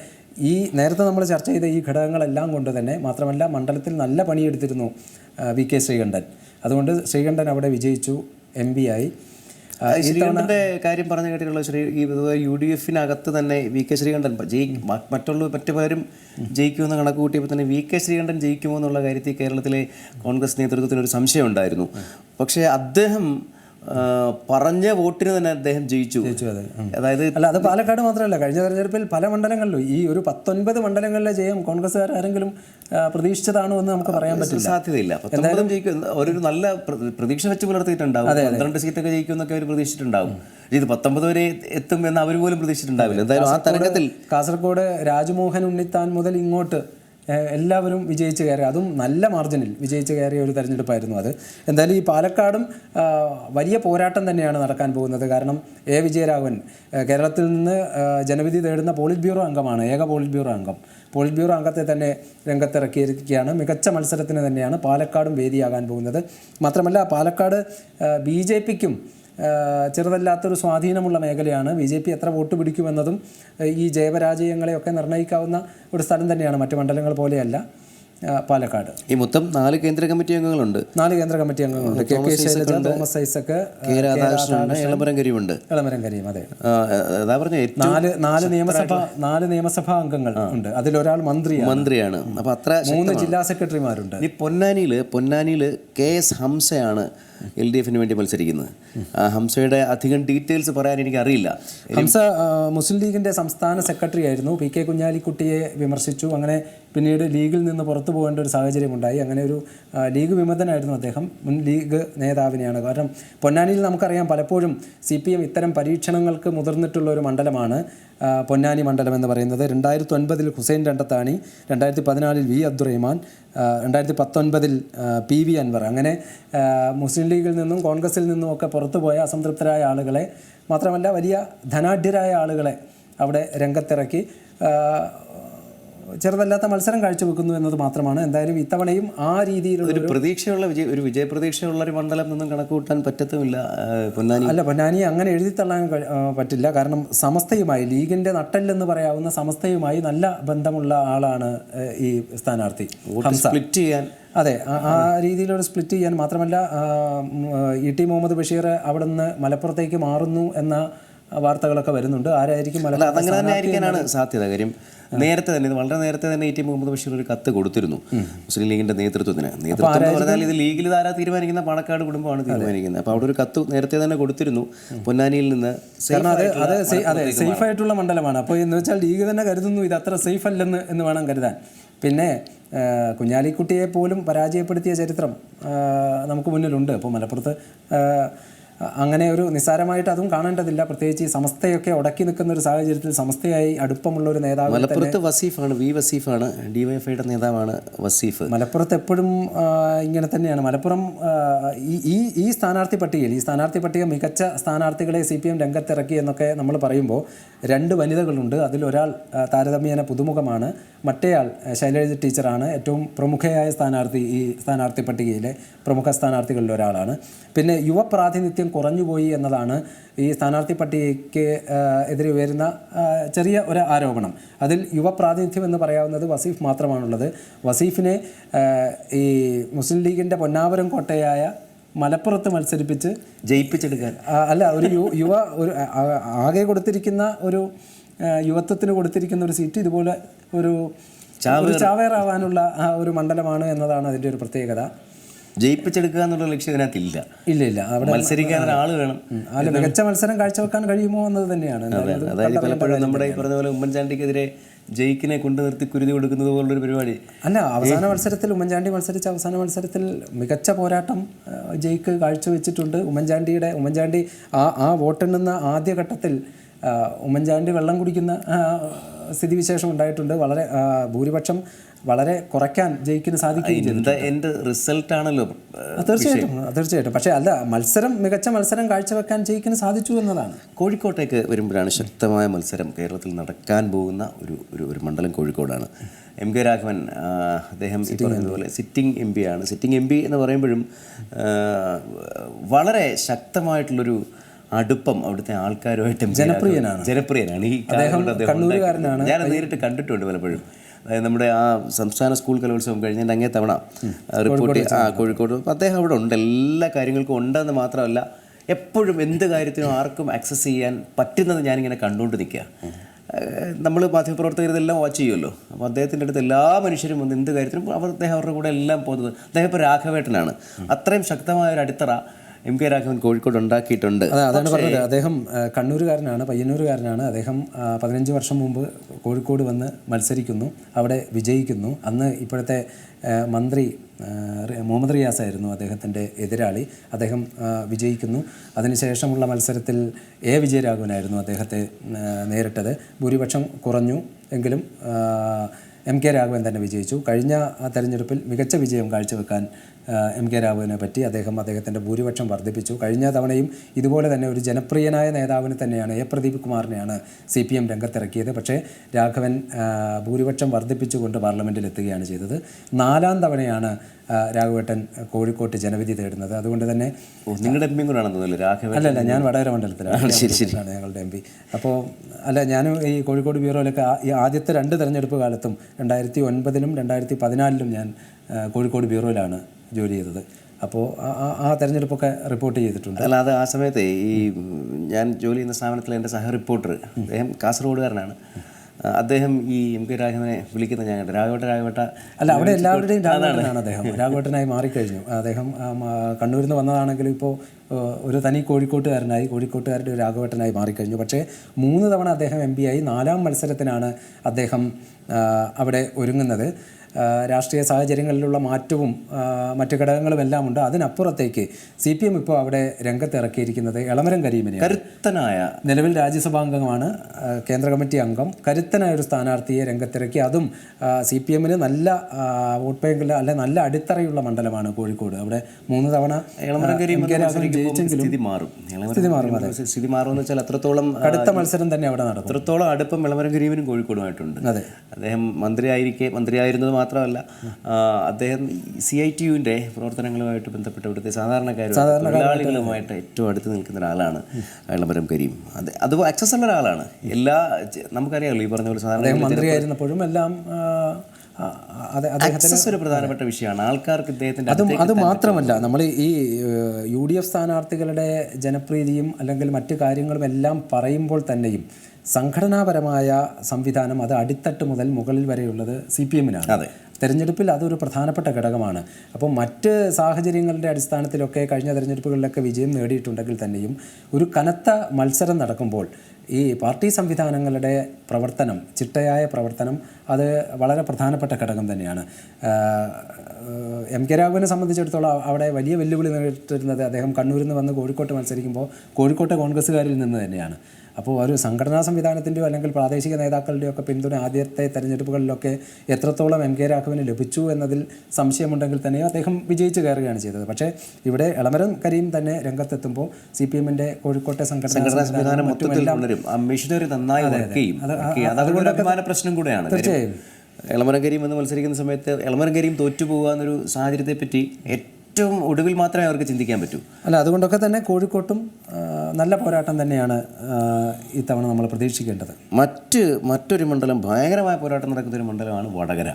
ഈ നേരത്തെ നമ്മൾ ചർച്ച ചെയ്ത ഈ ഘടകങ്ങളെല്ലാം കൊണ്ട് തന്നെ മാത്രമല്ല മണ്ഡലത്തിൽ നല്ല പണിയെടുത്തിരുന്നു വി കെ ശ്രീകണ്ഠൻ. അതുകൊണ്ട് ശ്രീകണ്ഠൻ അവിടെ വിജയിച്ചു എം പി ആയി. ശ്രീകണ്ഠന്റെ കാര്യം പറഞ്ഞു കേട്ടിട്ടുള്ള ശ്രീ യു ഡി എഫിനകത്ത് തന്നെ വി കെ ശ്രീകണ്ഠൻ ജയി മറ്റുള്ള മറ്റു പലരും ജയിക്കുമെന്ന് കണക്ക് കൂട്ടിയപ്പോൾ തന്നെ വി കെ ശ്രീകണ്ഠൻ ജയിക്കുമോ എന്നുള്ള കാര്യത്തിൽ കേരളത്തിലെ കോൺഗ്രസ് നേതൃത്വത്തിന് ഒരു സംശയം ഉണ്ടായിരുന്നു പക്ഷേ അദ്ദേഹം പറഞ്ഞ വോട്ടിന് തന്നെ അദ്ദേഹം ജയിച്ചു. അതെ. അതായത് അല്ല അത് പാലക്കാട് മാത്രമല്ല കഴിഞ്ഞ തെരഞ്ഞെടുപ്പിൽ പല മണ്ഡലങ്ങളിലും ഈ ഒരു പത്തൊൻപത് മണ്ഡലങ്ങളിലെ ജയം കോൺഗ്രസ്സുകാർ ആരെങ്കിലും പ്രതീക്ഷിച്ചതാണോ എന്ന് നമുക്ക് പറയാൻ പറ്റില്ല. സാധ്യതയില്ല. പത്തൊമ്പതും ജയിക്കും. ഒരു നല്ല പ്ര- പ്രതീക്ഷ വെച്ച് പുലർത്തിയിട്ടുണ്ടാവും. പന്ത്രണ്ട് സീറ്റൊക്കെ ജയിക്കും എന്നൊക്കെ അവർ പ്രതീക്ഷിച്ചിട്ടുണ്ടാവും ഇത് പത്തൊമ്പത് വരെ എത്തും എന്ന് അവർ പോലും പ്രതീക്ഷിച്ചിട്ടുണ്ടാവില്ല. എന്തായാലും ആ തരംഗത്തിൽ കാസർഗോഡ് രാജ്മോഹൻ ഉണ്ണിത്താൻ മുതൽ ഇങ്ങോട്ട് എല്ലാവരും വിജയിച്ച് കയറി അതും നല്ല മാർജിനിൽ വിജയിച്ച് കയറിയ ഒരു തെരഞ്ഞെടുപ്പായിരുന്നു അത്. എന്തായാലും ഈ പാലക്കാടും വലിയ പോരാട്ടം തന്നെയാണ് നടക്കാൻ പോകുന്നത്. കാരണം എ. വിജയരാഘവൻ കേരളത്തിൽ നിന്ന് ജനവിധി തേടുന്ന പോളിറ്റ് ബ്യൂറോ അംഗമാണ്. ഏക പോളിറ്റ് ബ്യൂറോ അംഗം. പോളിറ്റ് ബ്യൂറോ അംഗത്തെ തന്നെ രംഗത്തിറക്കിയിരിക്കുകയാണ്. മികച്ച മത്സരത്തിന് തന്നെയാണ് പാലക്കാടും വേദിയാകാൻ പോകുന്നത്. മാത്രമല്ല പാലക്കാട് ബി ജെ പിക്കും ചെറുതല്ലാത്തൊരു സ്വാധീനമുള്ള മേഖലയാണ്. ബി ജെ പി എത്ര വോട്ട് പിടിക്കുമെന്നതും ഈ ജയപരാജയങ്ങളെയൊക്കെ നിർണയിക്കാവുന്ന ഒരു സ്ഥലം തന്നെയാണ് മറ്റു മണ്ഡലങ്ങൾ പോലെയല്ല പാലക്കാട്. ഈ മൊത്തം നാല് കേന്ദ്ര കമ്മിറ്റി അംഗങ്ങളുണ്ട്. നാല് കേന്ദ്ര committee അംഗങ്ങളുണ്ട്. K K Shailaja Thomas Isaac K രാധാകൃഷ്ണനുണ്ട് Elamaram കരിയുമുണ്ട് ഇളമരം കരീം അതെ അതാ പറഞ്ഞ നാല് നാല് നിയമസഭ നാല് നിയമസഭാ അംഗങ്ങൾ ഉണ്ട്. അതിലൊരാൾ മന്ത്രി മന്ത്രിയാണ്. അപ്പൊ അത്ര മൂന്ന് ജില്ലാ സെക്രട്ടറിമാരുണ്ട്. ഈ പൊന്നാനിയിൽ പൊന്നാനിയിൽ കെ എസ് ഹംസയാണ് എൽ ഡി എഫിന് വേണ്ടി മത്സരിക്കുന്നത്. ഹംസയുടെ അധികം ഡീറ്റെയിൽസ് പറയാൻ എനിക്ക് അറിയില്ല ഹംസ മുസ്ലിം ലീഗിന്റെ സംസ്ഥാന സെക്രട്ടറി ആയിരുന്നു പി കെ കുഞ്ഞാലിക്കുട്ടിയെ വിമർശിച്ചു. അങ്ങനെ പിന്നീട് ലീഗിൽ നിന്ന് പുറത്തു പോകേണ്ട ഒരു സാഹചര്യമുണ്ടായി അങ്ങനെ ഒരു ലീഗ് വിമതനായിരുന്നു അദ്ദേഹം. മുൻ ലീഗ് നേതാവിനെയാണ്. കാരണം പൊന്നാനിയിൽ നമുക്കറിയാം പലപ്പോഴും സി പി എം ഇത്തരം പരീക്ഷണങ്ങൾക്ക് മുതിർന്നിട്ടുള്ള ഒരു മണ്ഡലമാണ് പൊന്നാനി മണ്ഡലം എന്ന് പറയുന്നത്. രണ്ടായിരത്തി ഒൻപതിൽ ഹുസൈൻ രണ്ടത്താണി രണ്ടായിരത്തി പതിനാലിൽ വി അബ്ദുറഹ്മാൻ രണ്ടായിരത്തി പത്തൊൻപതിൽ പി വി അൻവർ. അങ്ങനെ മുസ്ലിം ലീഗിൽ നിന്നും കോൺഗ്രസിൽ നിന്നും ഒക്കെ പുറത്തുപോയ അസംതൃപ്തരായ ആളുകളെ മാത്രമല്ല വലിയ ധനാഢ്യരായ ആളുകളെ അവിടെ രംഗത്തിറക്കി. ചെറുതല്ലാത്ത മത്സരം കാഴ്ചവെക്കുന്നു എന്നത് മാത്രമാണ്. എന്തായാലും ഇത്തവണയും ആ രീതിയിലുള്ള ഒരു പ്രതീക്ഷയുള്ള വിജയ ഒരു വിജയപ്രതീക്ഷയുള്ള ഒരു മണ്ഡലം നിന്നും കണക്ക് കൂട്ടാൻ പറ്റത്തുമില്ല പൊന്നാനി. അല്ല പൊന്നാനി അങ്ങനെ എഴുതിത്തള്ളാൻ തള്ളാൻ പറ്റില്ല. കാരണം സമസ്തയുമായി ലീഗിന്റെ നട്ടല്ലെന്ന് പറയാവുന്ന സമസ്തയുമായി നല്ല ബന്ധമുള്ള ആളാണ് ഈ സ്ഥാനാർത്ഥി സ്പ്ലിറ്റ് ചെയ്യാൻ. അതെ ആ- രീതിയിലൊരു സ്പ്ലിറ്റ് ചെയ്യാൻ മാത്രമല്ല ഇ ടി മുഹമ്മദ് ബഷീർ അവിടെ നിന്ന് മലപ്പുറത്തേക്ക് മാറുന്നു എന്ന വാർത്തകളൊക്കെ വരുന്നുണ്ട്. ആരായിരിക്കും അതങ്ങനെ തന്നെ ആയിരിക്കാനാണ് സാധ്യത. കാര്യം നേരത്തെ തന്നെ ഇത് വളരെ നേരത്തെ തന്നെ എ ടി മുഹമ്മദ് ബഷീർ ഒരു കത്ത് കൊടുത്തിരുന്നു. മുസ്ലിം ലീഗിന്റെ നേതൃത്വത്തിന്. നേതൃത്വം എന്ന് പറഞ്ഞാൽ ഇത് ലീഗിൽ ആരാ തീരുമാനിക്കുന്ന? പണക്കാട് കുടുംബമാണ് തീരുമാനിക്കുന്നത്. അപ്പോൾ അവിടെ ഒരു കത്ത് നേരത്തെ തന്നെ കൊടുത്തിരുന്നു. പൊന്നാനിയിൽ നിന്ന് കാരണം അത് അത് അതെ സേഫ് ആയിട്ടുള്ള മണ്ഡലമാണ്. അപ്പോൾ എന്ന് വെച്ചാൽ ലീഗ് തന്നെ കരുതുന്നു ഇത് അത്ര സേഫ് അല്ലെന്ന് എന്ന് വേണം കരുതാൻ. പിന്നെ കുഞ്ഞാലിക്കുട്ടിയെ പോലും പരാജയപ്പെടുത്തിയ ചരിത്രം നമുക്ക് മുന്നിലുണ്ട്. അപ്പോൾ മലപ്പുറത്ത് അങ്ങനെ ഒരു നിസ്സാരമായിട്ട് അതും കാണേണ്ടതില്ല. പ്രത്യേകിച്ച് ഈ സമസ്തയൊക്കെ ഉടക്കി നിൽക്കുന്ന ഒരു സാഹചര്യത്തിൽ സമസ്തയായി അടുപ്പമുള്ള ഒരു നേതാവ് മലപ്പുറത്ത് വസീഫാണ് വി വസീഫാണ് ഡിവൈഫൈയുടെ നേതാവാണ് വസീഫ്. മലപ്പുറത്ത് എപ്പോഴും ഇങ്ങനെ തന്നെയാണ്. മലപ്പുറം ഈ ഈ സ്ഥാനാർത്ഥി പട്ടികയിൽ ഈ സ്ഥാനാർത്ഥി പട്ടിക മികച്ച സ്ഥാനാർത്ഥികളെ സി പി എം രംഗത്തിറക്കി എന്നൊക്കെ നമ്മൾ പറയുമ്പോൾ രണ്ട് വനിതകളുണ്ട്. അതിലൊരാൾ ഒരാൾ താരതമ്യേന പുതുമുഖമാണ്. മറ്റേയാൾ ശൈലജ ടീച്ചറാണ്. ഏറ്റവും പ്രമുഖയായ സ്ഥാനാർത്ഥി ഈ സ്ഥാനാർത്ഥി പട്ടികയിലെ പ്രമുഖ സ്ഥാനാർത്ഥികളിൽ ഒരാളാണ്. പിന്നെ യുവ പ്രാതിനിധ്യം കുറഞ്ഞുപോയി എന്നതാണ് ഈ സ്ഥാനാർത്ഥി പട്ടികയ്ക്ക് എതിരെ ഉയരുന്ന ചെറിയ ഒരു ആരോപണം. അതിൽ യുവ പ്രാതിനിധ്യം എന്ന് പറയാവുന്നത് വസീഫ് മാത്രമാണുള്ളത്. വസീഫിനെ ഈ മുസ്ലിം ലീഗിന്റെ പൊന്നാവരം കോട്ടയായ മലപ്പുറത്ത് മത്സരിപ്പിച്ച് ജയിപ്പിച്ചെടുക്കാൻ. അല്ല ഒരു യു യുവ ഒരു ആകെ കൊടുത്തിരിക്കുന്ന ഒരു യുവത്വത്തിന് കൊടുത്തിരിക്കുന്ന ഒരു സീറ്റ് ഇതുപോലെ ഒരു ഒരു ചാവേറാവാനുള്ള ആ ഒരു മണ്ഡലമാണ് എന്നതാണ് അതിന്റെ ഒരു പ്രത്യേകത. ജയിപ്പിച്ചെടുക്കുക എന്നുള്ള ലക്ഷ്യം ഇതിനകത്തില്ല. ഇല്ല ഇല്ല. അവിടെ മത്സരിക്കാൻ ഒരാൾ വേണം. അല്ല മികച്ച മത്സരം കാഴ്ചവെക്കാൻ കഴിയുമോ എന്നത് തന്നെയാണ്. അതായത് പലപ്പോഴും നമ്മുടെ ഈ പറഞ്ഞ പോലെ ഉമ്മൻചാണ്ടിക്കെതിരെ ജയിക്കിനെ കൊണ്ടു നിർത്തി കുരുതി കൊടുക്കുന്നത് പോലുള്ളൊരു പരിപാടി. അല്ല അവസാന മത്സരത്തിൽ ഉമ്മൻചാണ്ടി മത്സരിച്ച അവസാന മത്സരത്തിൽ മികച്ച പോരാട്ടം ജയിക്ക് കാഴ്ചവെച്ചിട്ടുണ്ട്. ഉമ്മൻചാണ്ടിയുടെ ഉമ്മൻചാണ്ടി ആ ആ വോട്ടെണ്ണുന്ന ആദ്യഘട്ടത്തിൽ ഉമ്മൻചാണ്ടി വെള്ളം കുടിക്കുന്ന സ്ഥിതിവിശേഷം ഉണ്ടായിട്ടുണ്ട്. വളരെ ഭൂരിപക്ഷം വളരെ കുറയ്ക്കാൻ ജയിക്കിന് സാധിക്കുകയും എന്റെ റിസൾട്ട് ആണല്ലോ തീർച്ചയായിട്ടും തീർച്ചയായിട്ടും. പക്ഷേ അല്ല മത്സരം മികച്ച മത്സരം കാഴ്ചവെക്കാൻ ജയിക്കിന് സാധിച്ചു എന്നതാണ്. കോഴിക്കോട്ടേക്ക് വരുമ്പോഴാണ് ശക്തമായ മത്സരം കേരളത്തിൽ നടക്കാൻ പോകുന്ന ഒരു ഒരു ഒരു മണ്ഡലം കോഴിക്കോടാണ്. എം കെ രാഘവൻ അദ്ദേഹം ഈ പറഞ്ഞതുപോലെ സിറ്റിംഗ് എം പി ആണ്. സിറ്റിംഗ് എം പി എന്ന് പറയുമ്പോഴും വളരെ ശക്തമായിട്ടുള്ളൊരു അടുപ്പം അവിടുത്തെ ആൾക്കാരുമായിട്ട് ജനപ്രിയനാണ്. ജനപ്രിയനാണ്. ഈ. ഞാൻ നേരിട്ട് കണ്ടിട്ടുണ്ട് പലപ്പോഴും. അതായത് നമ്മുടെ ആ സംസ്ഥാന സ്കൂൾ കലോത്സവം കഴിഞ്ഞതിന്റെ അങ്ങേ തവണ റിപ്പോർട്ട് ആ കോഴിക്കോട്. അപ്പോൾ അദ്ദേഹം അവിടെ ഉണ്ട്. എല്ലാ കാര്യങ്ങൾക്കും ഉണ്ടെന്ന് മാത്രമല്ല എപ്പോഴും എന്ത് കാര്യത്തിനും ആർക്കും ആക്സസ് ചെയ്യാൻ പറ്റുന്നത് ഞാനിങ്ങനെ കണ്ടുകൊണ്ട് നിൽക്കുക. നമ്മൾ മാധ്യമപ്രവർത്തകർ ഇതെല്ലാം വാച്ച് ചെയ്യുമല്ലോ. അപ്പോൾ അദ്ദേഹത്തിന്റെ അടുത്ത് എല്ലാ മനുഷ്യരും വന്ന് എന്ത് കാര്യത്തിനും അവർ അദ്ദേഹം അവരുടെ കൂടെ എല്ലാം പോകുന്നത്. അദ്ദേഹം ഇപ്പോൾ രാഘവേട്ടനാണ്. അത്രയും ശക്തമായ ഒരു അടിത്തറ എം കെ രാഘവൻ കോഴിക്കോട് ഉണ്ടാക്കിയിട്ടുണ്ട്. അതെ അതാണ് പറഞ്ഞത്. അദ്ദേഹം കണ്ണൂരുകാരനാണ് പയ്യന്നൂരുകാരനാണ്. അദ്ദേഹം പതിനഞ്ച് വർഷം മുമ്പ് കോഴിക്കോട് വന്ന് മത്സരിക്കുന്നു അവിടെ വിജയിക്കുന്നു. അന്ന് ഇപ്പോഴത്തെ മന്ത്രി മുഹമ്മദ് റിയാസ് ആയിരുന്നു അദ്ദേഹത്തിന്റെ എതിരാളി. അദ്ദേഹം വിജയിക്കുന്നു. അതിനുശേഷമുള്ള മത്സരത്തിൽ എ വിജയരാഘവനായിരുന്നു അദ്ദേഹത്തെ നേരിട്ടത്. ഭൂരിപക്ഷം കുറഞ്ഞു എങ്കിലും എം കെ രാഘവൻ തന്നെ വിജയിച്ചു. കഴിഞ്ഞ തെരഞ്ഞെടുപ്പിൽ മികച്ച വിജയം കാഴ്ചവെക്കാൻ എം കെ രാഘവനെ പറ്റി അദ്ദേഹം അദ്ദേഹത്തിന്റെ ഭൂരിപക്ഷം വർദ്ധിപ്പിച്ചു. കഴിഞ്ഞ തവണയും ഇതുപോലെ തന്നെ ഒരു ജനപ്രിയനായ നേതാവിനെ തന്നെയാണ് എ പ്രദീപ് കുമാറിനെയാണ് സി പി എം രംഗത്തിറക്കിയത്. പക്ഷേ രാഘവൻ ഭൂരിപക്ഷം വർദ്ധിപ്പിച്ചുകൊണ്ട് പാർലമെന്റിൽ എത്തുകയാണ് ചെയ്തത്. നാലാം തവണയാണ് രാഘവേട്ടൻ കോഴിക്കോട്ട് ജനവിധി തേടുന്നത്. അതുകൊണ്ട് തന്നെ നിങ്ങളുടെ എം പി കൂടെ അല്ല? അല്ലല്ല ഞാൻ വടകര മണ്ഡലത്തിലാണ്. ശരി, ശരിയാണ് ഞങ്ങളുടെ എം പി. അപ്പോൾ അല്ല ഞാനും ഈ കോഴിക്കോട് ബ്യൂറോയിലൊക്കെ ഈ ആദ്യത്തെ രണ്ട് തെരഞ്ഞെടുപ്പ് കാലത്തും രണ്ടായിരത്തി ഒൻപതിലും രണ്ടായിരത്തി പതിനാലിലും ഞാൻ കോഴിക്കോട് ബ്യൂറോയിലാണ് ജോലി ചെയ്തത്. അപ്പോൾ ആ- തെരഞ്ഞെടുപ്പൊക്കെ റിപ്പോർട്ട് ചെയ്തിട്ടുണ്ട്. അല്ല അത് ആ സമയത്ത് ഈ ഞാൻ ജോലി ചെയ്യുന്ന സ്ഥാപനത്തിലെ എന്റെ സഹ റിപ്പോർട്ടർ അദ്ദേഹം കാസർഗോഡുകാരനാണ്. അദ്ദേഹം ഈ എം കെ രാഘവനെ വിളിക്കുന്ന ഞാൻ കണ്ടു. രാഘവട്ട രാഘവട്ട. അല്ല അവിടെ എല്ലാവരുടെയും രാഘവട്ടനാണ് അദ്ദേഹം. രാഘവട്ടനായി മാറിക്കഴിഞ്ഞു. അദ്ദേഹം കണ്ണൂരിൽ നിന്ന് വന്നതാണെങ്കിലും ഇപ്പോൾ ഒരു തനി കോഴിക്കോട്ടുകാരനായി കോഴിക്കോട്ടുകാരുടെ ഒരു രാഘവട്ടനായി മാറിക്കഴിഞ്ഞു. പക്ഷേ മൂന്ന് തവണ അദ്ദേഹം എം ആയി. നാലാം മത്സരത്തിനാണ് അദ്ദേഹം അവിടെ ഒരുങ്ങുന്നത്. രാഷ്ട്രീയ സാഹചര്യങ്ങളിലുള്ള മാറ്റവും മറ്റു ഘടകങ്ങളും എല്ലാം ഉണ്ട് അതിനപ്പുറത്തേക്ക് സി പി എം ഇപ്പോൾ അവിടെ രംഗത്തിറക്കിയിരിക്കുന്നത് എളമരം കരീമിനെ കരുത്തനായ നിലവിൽ രാജ്യസഭാംഗമാണ് കേന്ദ്ര കമ്മിറ്റി അംഗം. കരുത്തനായ ഒരു സ്ഥാനാർത്ഥിയെ രംഗത്തിറക്കി. അതും സി പി എമ്മിന് നല്ല വോട്ട് ബാങ്കിൽ അല്ലെ നല്ല അടിത്തറയുള്ള മണ്ഡലമാണ് കോഴിക്കോട്. അവിടെ മൂന്ന് തവണ കെ രാഘവൻ സ്ഥിതി മാറും. സ്ഥിതി മാറുമെന്ന് വെച്ചാൽ അത്രത്തോളം ആ, അടുത്ത മത്സരം തന്നെ അവിടെ നടക്കും. അത്രത്തോളം അടുപ്പം ഇളമരം കരീമിനും കോഴിക്കോടുമായിട്ടുണ്ട്. അതെ. അദ്ദേഹം മന്ത്രിയായിരിക്കെ മന്ത്രിയായിരുന്നത് മാത്രമല്ല അദ്ദേഹം സി ഐ ടി യുവിന്റെ പ്രവർത്തനങ്ങളുമായിട്ട് ബന്ധപ്പെട്ട് ഇവിടുത്തെ സാധാരണക്കാരും തൊഴിലാളികളുമായിട്ട് ഏറ്റവും അടുത്ത് നിൽക്കുന്ന ഒരാളാണ് ഇളമരം കരീം. അത് അത് ആക്സസ് ഉള്ള ഒരാളാണ്. എല്ലാ നമുക്കറിയാമല്ലോ ഈ പറഞ്ഞ പോലെ സാധാരണ മന്ത്രിയായിരുന്നപ്പോഴും എല്ലാം ഒരു പ്രധാനപ്പെട്ട വിഷയമാണ്. ആൾക്കാർക്ക് ഇദ്ദേഹത്തിന്റെ അത് അത് മാത്രമല്ല നമ്മൾ ഈ യു ഡി എഫ് സ്ഥാനാർത്ഥികളുടെ ജനപ്രീതിയും അല്ലെങ്കിൽ മറ്റു കാര്യങ്ങളും എല്ലാം പറയുമ്പോൾ തന്നെയും സംഘടനാപരമായ സംവിധാനം അത് അടിത്തട്ട് മുതൽ മുകളിൽ വരെയുള്ളത് സി പി എമ്മിനാണ്. അതെ. തെരഞ്ഞെടുപ്പിൽ അതൊരു പ്രധാനപ്പെട്ട ഘടകമാണ്. അപ്പോൾ മറ്റ് സാഹചര്യങ്ങളുടെ അടിസ്ഥാനത്തിലൊക്കെ കഴിഞ്ഞ തെരഞ്ഞെടുപ്പുകളിലൊക്കെ വിജയം നേടിയിട്ടുണ്ടെങ്കിൽ തന്നെയും ഒരു കനത്ത മത്സരം നടക്കുമ്പോൾ ഈ പാർട്ടി സംവിധാനങ്ങളുടെ പ്രവർത്തനം ചിട്ടയായ പ്രവർത്തനം അത് വളരെ പ്രധാനപ്പെട്ട ഘടകം തന്നെയാണ്. എം കെ രാഘവനെ സംബന്ധിച്ചിടത്തോളം അവിടെ വലിയ വെല്ലുവിളി നേരിട്ടിരുന്നത് അദ്ദേഹം കണ്ണൂരിൽ നിന്ന് വന്ന് കോഴിക്കോട്ട് മത്സരിക്കുമ്പോൾ കോഴിക്കോട്ടെ കോൺഗ്രസ്സുകാരിൽ നിന്ന് തന്നെയാണ്. അപ്പോൾ ഒരു സംഘടനാ സംവിധാനത്തിന്റെയോ അല്ലെങ്കിൽ പ്രാദേശിക നേതാക്കളുടെയോ ഒക്കെ പിന്തുണ ആദ്യത്തെ തെരഞ്ഞെടുപ്പുകളിലൊക്കെ എത്രത്തോളം എം കെ രാഘവന് ലഭിച്ചു എന്നതിൽ സംശയമുണ്ടെങ്കിൽ തന്നെയോ അദ്ദേഹം വിജയിച്ചു കയറുകയാണ് ചെയ്തത്. പക്ഷേ ഇവിടെ ഇളമരം കരീം തന്നെ രംഗത്തെത്തുമ്പോൾ സി പി എമ്മിന്റെ കോഴിക്കോട്ടെ സംഘടനാ സംവിധാനം പ്രശ്നം കൂടെയാണ്. തീർച്ചയായും. എളമരങ്കരിയും എന്ന് മത്സരിക്കുന്ന സമയത്ത് ഇളമരം കരീം പോകുക എന്നൊരു സാഹചര്യത്തെ പറ്റി ഏറ്റവും ഒടുവിൽ മാത്രമേ അവർക്ക് ചിന്തിക്കാൻ പറ്റൂ. അല്ല അതുകൊണ്ടൊക്കെ തന്നെ കോഴിക്കോട്ടും നല്ല പോരാട്ടം തന്നെയാണ് ഇത്തവണ നമ്മൾ പ്രതീക്ഷിക്കേണ്ടത്. മറ്റ് മറ്റൊരു മണ്ഡലം ഭയങ്കരമായ പോരാട്ടം നടക്കുന്ന ഒരു മണ്ഡലമാണ് വടകര.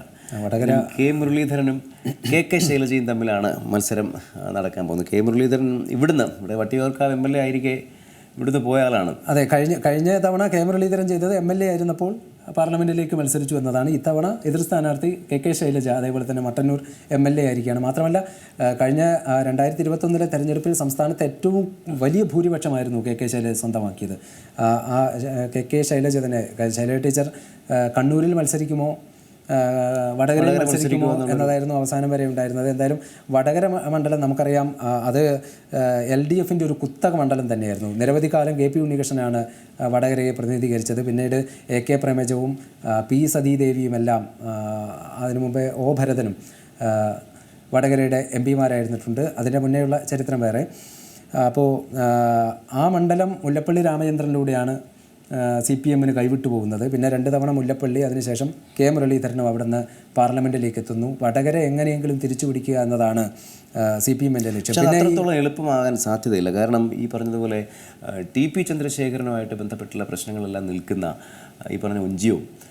വടകര. കെ മുരളീധരനും കെ കെ ശൈലജയും തമ്മിലാണ് മത്സരം നടക്കാൻ പോകുന്നത്. കെ മുരളീധരൻ ഇവിടുന്ന് ഇവിടെ വട്ടിയൂർക്കാവ് എം എൽ എ ആയിരിക്കെ ഇവിടുന്ന് പോയ ആളാണ്. അതെ കഴിഞ്ഞ കഴിഞ്ഞ തവണ കെ മുരളീധരൻ ചെയ്തത് എം എൽ എ ആയിരുന്നപ്പോൾ പാർലമെന്റിലേക്ക് മത്സരിച്ചു എന്നതാണ് ഇത്തവണ എതിർ സ്ഥാനാർത്ഥി കെ കെ ശൈലജ അതേപോലെ തന്നെ മട്ടന്നൂർ എം എൽ എ ആയിരിക്കുകയാണ്. മാത്രമല്ല കഴിഞ്ഞ രണ്ടായിരത്തി ഇരുപത്തൊന്നിലെ തെരഞ്ഞെടുപ്പിൽ സംസ്ഥാനത്ത് ഏറ്റവും വലിയ ഭൂരിപക്ഷമായിരുന്നു കെ കെ ശൈലജ സ്വന്തമാക്കിയത്. ആ കെ കെ ശൈലജ തന്നെ ശൈലജ ടീച്ചർ കണ്ണൂരിൽ മത്സരിക്കുമോ? ആ, വടകരയിൽ മത്സരിക്കുമോ എന്നതായിരുന്നു അവസാനം വരെ ഉണ്ടായിരുന്നത്. എന്തായാലും വടകര മണ്ഡലം നമുക്കറിയാം അത് എൽ ഡി എഫിന്റെ ഒരു കുത്തക മണ്ഡലം തന്നെയായിരുന്നു. നിരവധി കാലം കെ പി ഉണ്ണികൃഷ്ണനാണ് വടകരയെ പ്രതിനിധീകരിച്ചത്. പിന്നീട് എ കെ പ്രേമജവും പി സതീദേവിയുമെല്ലാം എല്ലാം അതിനു മുമ്പേ ഒ ഭരതനും വടകരയുടെ എം പിമാരായിരുന്നിട്ടുണ്ട്. അതിന്റെ മുന്നേയുള്ള ചരിത്രം വേറെ. അപ്പോൾ ആ മണ്ഡലം മുല്ലപ്പള്ളി രാമചന്ദ്രനിലൂടെയാണ് സി പി എമ്മിന് കൈവിട്ടു പോകുന്നത്. പിന്നെ രണ്ട് തവണ മുല്ലപ്പള്ളി അതിനുശേഷം കെ മുരളീധരനും അവിടെ നിന്ന് പാർലമെന്റിലേക്ക് എത്തുന്നു വടകര എങ്ങനെയെങ്കിലും തിരിച്ചു പിടിക്കുക എന്നതാണ് സി പി എമ്മിന്റെ ലക്ഷ്യം. അത്രത്തോളം എളുപ്പമാകാൻ സാധ്യതയില്ല. കാരണം ഈ പറഞ്ഞതുപോലെ ടി പി ചന്ദ്രശേഖരനുമായിട്ട് ബന്ധപ്പെട്ടുള്ള പ്രശ്നങ്ങളെല്ലാം നിൽക്കുന്ന ഈ പറഞ്ഞ ഉഞ്ചിയും ആ,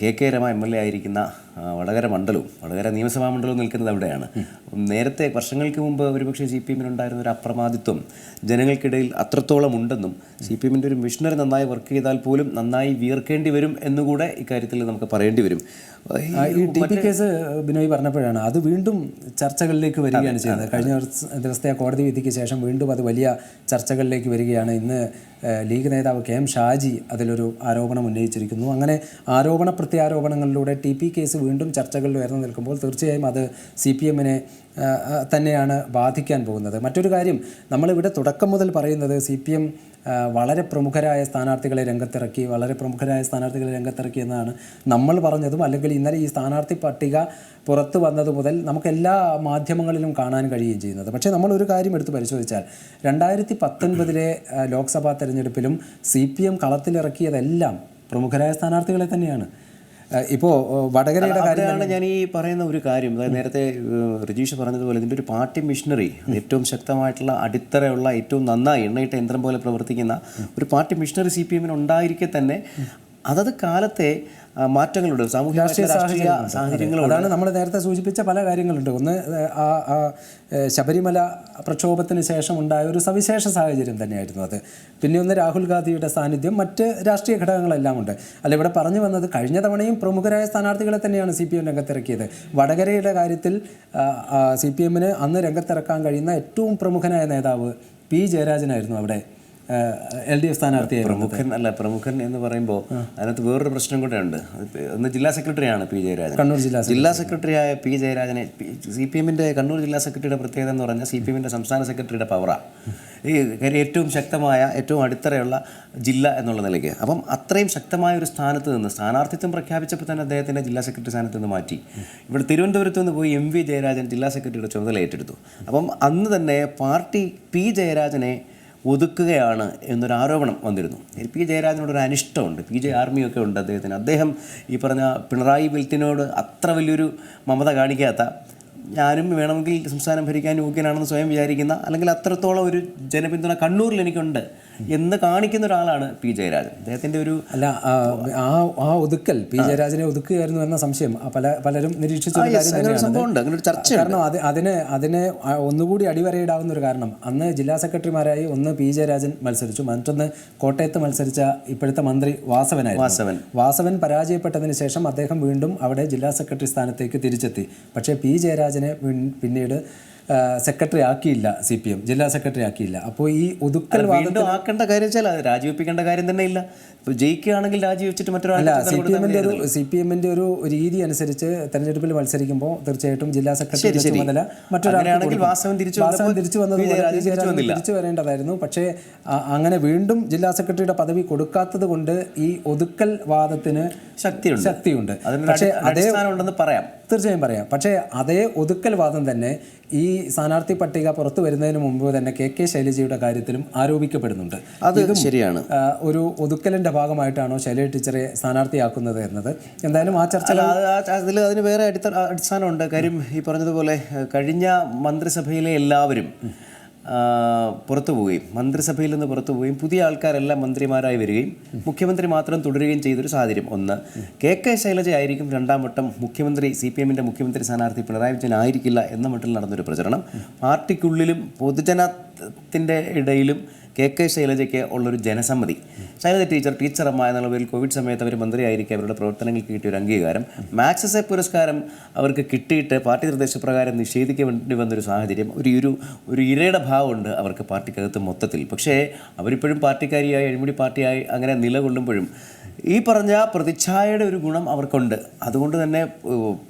K K Rema M L A ആയിരിക്കുന്ന വടകര മണ്ഡലവും വടകര നിയമസഭാ മണ്ഡലവും നിൽക്കുന്നത് അവിടെയാണ്. അപ്പം നേരത്തെ വർഷങ്ങൾക്ക് മുമ്പ് ഒരുപക്ഷെ സി പി എമ്മിനുണ്ടായിരുന്ന ഒരു അപ്രമാദിത്വം ജനങ്ങൾക്കിടയിൽ അത്രത്തോളം ഉണ്ടെന്നും സി പി എമ്മിന്റെ ഒരു മിഷനറി നന്നായി വർക്ക് ചെയ്താൽ പോലും നന്നായി വീർക്കേണ്ടി വരും എന്നുകൂടെ ഇക്കാര്യത്തിൽ നമുക്ക് പറയേണ്ടി വരും. ഈ ആ, ടി പി കേസ് ബിനോയ് പറഞ്ഞപ്പോഴാണ്. അത് വീണ്ടും ചർച്ചകളിലേക്ക് വരികയാണ് ചെയ്യുന്നത്. കഴിഞ്ഞ ദിവസത്തെ കോടതി വിധിക്ക് ശേഷം വീണ്ടും അത് വലിയ ചർച്ചകളിലേക്ക് വരികയാണ്. ഇന്ന് ലീഗ് നേതാവ് കെ എം ഷാജി അതിലൊരു ആരോപണം ഉന്നയിച്ചിരിക്കുന്നു. അങ്ങനെ ആരോപണ പ്രത്യാരോപണങ്ങളിലൂടെ ടി പി കേസ് വീണ്ടും ചർച്ചകളിൽ ഉയർന്നു നിൽക്കുമ്പോൾ തീർച്ചയായും അത് സി പി എമ്മിനെ തന്നെയാണ് ബാധിക്കാൻ പോകുന്നത്. മറ്റൊരു കാര്യം നമ്മളിവിടെ തുടക്കം മുതൽ പറയുന്നത് സി പി എം വളരെ പ്രമുഖരായ സ്ഥാനാർത്ഥികളെ രംഗത്തിറക്കി വളരെ പ്രമുഖരായ സ്ഥാനാർത്ഥികളെ രംഗത്തിറക്കി എന്നാണ് നമ്മൾ പറഞ്ഞതും അല്ലെങ്കിൽ ഇന്നലെ ഈ സ്ഥാനാർത്ഥി പട്ടിക പുറത്തു വന്നത് മുതൽ നമുക്ക് എല്ലാ മാധ്യമങ്ങളിലും കാണാൻ കഴിയുകയും ചെയ്യുന്നത്. പക്ഷേ നമ്മൾ ഒരു കാര്യം എടുത്ത് പരിശോധിച്ചാൽ രണ്ടായിരത്തി പത്തൊൻപതിലെ ലോക്സഭാ തെരഞ്ഞെടുപ്പിലും സി പി എം കളത്തിലിറക്കിയതെല്ലാം പ്രമുഖരായ സ്ഥാനാർത്ഥികളെ തന്നെയാണ്. ഇപ്പോൾ വടകരയുടെ കാര്യമാണ് ഞാൻ ഈ പറയുന്ന ഒരു കാര്യം. അതായത് നേരത്തെ രജീഷ് പറഞ്ഞതുപോലെ ഇതിന്റെ ഒരു പാർട്ടി മിഷനറി ഏറ്റവും ശക്തമായിട്ടുള്ള അടിത്തറയുള്ള ഏറ്റവും നന്നായി എണ്ണയിട്ട യന്ത്രം പോലെ പ്രവർത്തിക്കുന്ന ഒരു പാർട്ടി മിഷനറി സി പി എമ്മിന് ഉണ്ടായിരിക്കെ തന്നെ അതത് കാലത്തെ മാറ്റങ്ങളുണ്ട്. സാമൂഹ്യ രാഷ്ട്രീയ സാഹചര്യങ്ങളുണ്ട്. അതാണ് നമ്മൾ നേരത്തെ സൂചിപ്പിച്ച പല കാര്യങ്ങളുണ്ട്. ഒന്ന് ആ ശബരിമല പ്രക്ഷോഭത്തിന് ശേഷം ഉണ്ടായ ഒരു സവിശേഷ സാഹചര്യം തന്നെയായിരുന്നു അത്. പിന്നെ ഒന്ന് രാഹുൽ ഗാന്ധിയുടെ സാന്നിധ്യം. മറ്റ് രാഷ്ട്രീയ ഘടകങ്ങളെല്ലാം ഉണ്ട്. അല്ല ഇവിടെ പറഞ്ഞു വന്നത് കഴിഞ്ഞ തവണയും പ്രമുഖരായ സ്ഥാനാർത്ഥികളെ തന്നെയാണ് സി പി എം രംഗത്തിറക്കിയത്. വടകരയുടെ കാര്യത്തിൽ സി പി എമ്മിന് അന്ന് രംഗത്തിറക്കാൻ കഴിയുന്ന ഏറ്റവും പ്രമുഖനായ നേതാവ് പി ജയരാജനായിരുന്നു അവിടെ. എൽ ഡി എഫ് സ്ഥാനാർത്ഥി പ്രമുഖൻ അല്ല പ്രമുഖൻ എന്ന് പറയുമ്പോൾ അതിനകത്ത് വേറൊരു പ്രശ്നം കൂടെ ഉണ്ട്. ഒന്ന് ജില്ലാ സെക്രട്ടറിയാണ് പി ജയരാജൻ. കണ്ണൂർ ജില്ലാ ജില്ലാ സെക്രട്ടറിയായ പി ജയരാജനെ സി പി എമ്മിന്റെ കണ്ണൂർ ജില്ലാ സെക്രട്ടറിയുടെ പ്രത്യേകത എന്ന് പറഞ്ഞാൽ സി പി എമ്മിന്റെ സംസ്ഥാന സെക്രട്ടറിയുടെ പവറാണ് ഈ ഏറ്റവും ശക്തമായ ഏറ്റവും അടിത്തറയുള്ള ജില്ല എന്നുള്ള നിലയ്ക്ക്. അപ്പം അത്രയും ശക്തമായ ഒരു സ്ഥാനത്ത് നിന്ന് സ്ഥാനാർത്ഥിത്വം പ്രഖ്യാപിച്ചപ്പോൾ തന്നെ അദ്ദേഹത്തിന്റെ ജില്ലാ സെക്രട്ടറി സ്ഥാനത്ത് നിന്ന് മാറ്റി. ഇവിടെ തിരുവനന്തപുരത്ത് നിന്ന് പോയി എം വി ജയരാജൻ ജില്ലാ സെക്രട്ടറിയുടെ ചുമതല ഏറ്റെടുത്തു. അപ്പം അന്ന് തന്നെ പാർട്ടി പി ജയരാജനെ ഒതുക്കുകയാണ് എന്നൊരു ആരോപണം വന്നിരുന്നു. L P. ജയരാജനോടൊരു അനിഷ്ടമുണ്ട്. പി. ജെ ആർമിയൊക്കെ ഉണ്ട് അദ്ദേഹത്തിന്. അദ്ദേഹം ഈ പറഞ്ഞ പിണറായി വിൽത്തിനോട് അത്ര വലിയൊരു മമത കാണിക്കാത്ത ഞാനും വേണമെങ്കിൽ സംസ്ഥാനം ഭരിക്കാൻ യോഗ്യനാണെന്ന് സ്വയം വിചാരിക്കുന്ന അല്ലെങ്കിൽ അത്രത്തോളം ഒരു ജനപിന്തുണ കണ്ണൂരിൽ എനിക്കുണ്ട് എന്ന് കാണിക്കുന്ന ഒരാളാണ് പി ജയരാജൻ. അദ്ദേഹത്തിന്റെ ഒരു അല്ല ആ, ആ ഒതുക്കൽ പി ജയരാജനെ ഒതുക്കുകയായിരുന്നു എന്ന സംശയം പല പലരും നിരീക്ഷിച്ച അങ്ങനെ ഒരു തന്നെയാണ്. സംഭവമുണ്ട് അങ്ങനെ ഒരു ചർച്ച കാരണം അത് അതിന് അതിന് ഒന്നുകൂടി അടിവരയിടാവുന്ന ഒരു കാരണം അന്ന് ജില്ലാ സെക്രട്ടറിമാരായി ഒന്ന് പി ജയരാജൻ മത്സരിച്ചു മറ്റൊന്ന് കോട്ടയത്ത് മത്സരിച്ച ഇപ്പോഴത്തെ മന്ത്രി വാസവനായിരുന്നു. വാസവൻ. വാസവൻ പരാജയപ്പെട്ടതിന് ശേഷം അദ്ദേഹം വീണ്ടും അവിടെ ജില്ലാ സെക്രട്ടറി സ്ഥാനത്തേക്ക് തിരിച്ചെത്തി. പക്ഷേ പി ജയരാജനെ പിന്നീട് സെക്രട്ടറി ആക്കിയില്ല സി പി എം ജില്ലാ സെക്രട്ടറി ആക്കിയില്ല. അപ്പോൾ ഈ ഒതുക്കൽ വീണ്ടും ആക്കേണ്ട കാര്യം വെച്ചാൽ അത് രാജിവെപ്പിക്കേണ്ട കാര്യം തന്നെ ഇല്ല. ഇപ്പോൾ ജയിക്കുകയാണെങ്കിൽ രാജിവെച്ചിട്ട് മറ്റൊരാൾ സി പി എമ്മിന്റെ ഒരു സി പി എമ്മിന്റെ ഒരു രീതി അനുസരിച്ച് തെരഞ്ഞെടുപ്പിൽ മത്സരിക്കുമ്പോൾ തീർച്ചയായിട്ടും ജില്ലാ സെക്രട്ടറി ചുമതല മറ്റൊരാളാണെങ്കിൽ വാസവൻ തിരിച്ചു വാസവൻ തിരിച്ചു വന്നത്. തിരിച്ചു വരേണ്ടതായിരുന്നു. പക്ഷേ അങ്ങനെ വീണ്ടും ജില്ലാ സെക്രട്ടറിയുടെ പദവി കൊടുക്കാത്തത് കൊണ്ട് ഈ ഒതുക്കൽ വാദത്തിന് ശക്തിയുണ്ട്. ശക്തിയുണ്ട്. പക്ഷേ അതേ ഉണ്ടെന്ന് പറയാം. തീർച്ചയായും പറയാം. പക്ഷേ അതേ ഒതുക്കൽ വാദം തന്നെ ഈ സ്ഥാനാർത്ഥി പട്ടിക പുറത്തു വരുന്നതിന് മുമ്പ് തന്നെ കെ കെ ശൈലജയുടെ കാര്യത്തിലും ആരോപിക്കപ്പെടുന്നുണ്ട്. അത് ശരിയാണ്. ഒരു ഒതുക്കലിന്റെ ഭാഗമായിട്ടാണോ ശൈലജ ടീച്ചറെ സ്ഥാനാർത്ഥിയാക്കുന്നത് എന്നത്. എന്തായാലും ആ ചർച്ച അതിൽ അതിന് വേറെ അടിത്ത അടിസ്ഥാനമുണ്ട്. കാര്യം ഈ പറഞ്ഞതുപോലെ കഴിഞ്ഞ മന്ത്രിസഭയിലെ എല്ലാവരും പുറത്തു പോവുകയും മന്ത്രിസഭയിൽ നിന്ന് പുറത്തു പോവുകയും പുതിയ ആൾക്കാരെല്ലാം മന്ത്രിമാരായി വരികയും മുഖ്യമന്ത്രി മാത്രം തുടരുകയും ചെയ്തൊരു സാഹചര്യം. ഒന്ന് കെ കെ ശൈലജ ആയിരിക്കും രണ്ടാം വട്ടം മുഖ്യമന്ത്രി സി പി എമ്മിന്റെ മുഖ്യമന്ത്രി സ്ഥാനാർത്ഥി പിണറായി വിജയൻ ആയിരിക്കില്ല എന്ന മട്ടിൽ നടന്നൊരു പ്രചരണം. പാർട്ടിക്കുള്ളിലും പൊതുജനത്തിന്റെ ഇടയിലും കെ കെ ശൈലജയ്ക്ക് ഉള്ളൊരു ജനസമ്മതി. ശൈലജ ടീച്ചർ ടീച്ചറമ്മ എന്നുള്ള പേരിൽ കോവിഡ് സമയത്ത് അവർ മന്ത്രിയായിരിക്കും അവരുടെ പ്രവർത്തനങ്ങൾക്ക് കിട്ടിയ ഒരു അംഗീകാരം. മാക്സസെ പുരസ്കാരം അവർക്ക് കിട്ടിയിട്ട് പാർട്ടി നിർദ്ദേശപ്രകാരം നിഷേധിക്കേണ്ടി വന്നൊരു സാഹചര്യം ഒരു ഒരു ഒരു ഇരയുടെ ഭാവമുണ്ട് അവർക്ക് പാർട്ടിക്കകത്ത് മൊത്തത്തിൽ. പക്ഷേ അവരിപ്പോഴും പാർട്ടിക്കാരിയായി അഴിമതി പാർട്ടിയായി അങ്ങനെ നിലകൊള്ളുമ്പോഴും ഈ പറഞ്ഞ പ്രതിച്ഛായയുടെ ഒരു ഗുണം അവർക്കുണ്ട്. അതുകൊണ്ട് തന്നെ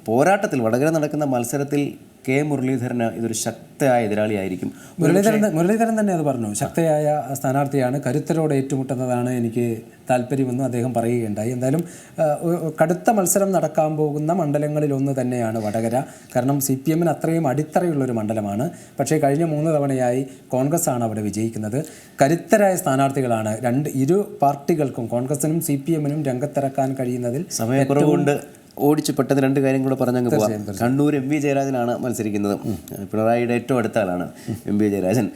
പോരാട്ടത്തിൽ വടകര നടക്കുന്ന മത്സരത്തിൽ കെ മുരളീധരന് ഇതൊരു ശക്തയായ എതിരാളിയായിരിക്കും. മുരളീധരൻ മുരളീധരൻ തന്നെ അത് പറഞ്ഞു. ശക്തയായ സ്ഥാനാർത്ഥിയാണ് കരുത്തരോട് ഏറ്റുമുട്ടുന്നതാണ് എനിക്ക് താല്പര്യമെന്നും അദ്ദേഹം പറയുകയുണ്ടായി. എന്തായാലും കടുത്ത മത്സരം നടക്കാൻ പോകുന്ന മണ്ഡലങ്ങളിൽ ഒന്ന് തന്നെയാണ് വടകര. കാരണം സി പി എമ്മിന് അത്രയും അടിത്തറയുള്ളൊരു മണ്ഡലമാണ്. പക്ഷേ കഴിഞ്ഞ മൂന്ന് തവണയായി കോൺഗ്രസ് ആണ് അവിടെ വിജയിക്കുന്നത്. കരുത്തരായ സ്ഥാനാർത്ഥികളാണ് രണ്ട് ഇരു പാർട്ടികൾക്കും കോൺഗ്രസിനും സി പി എമ്മിനും രംഗത്തിറക്കാൻ കഴിയുന്നതിൽ സമയക്കുറവുകൊണ്ട് ഓടിച്ചു പെട്ടെന്ന് രണ്ട് കാര്യം കൂടെ പറഞ്ഞങ്ങ് പോവാം. കണ്ണൂർ എം വി ജയരാജനാണ് മത്സരിക്കുന്നത്. പിണറായിയുടെ ഏറ്റവും അടുത്ത ആളാണ് എം വി ജയരാജൻ.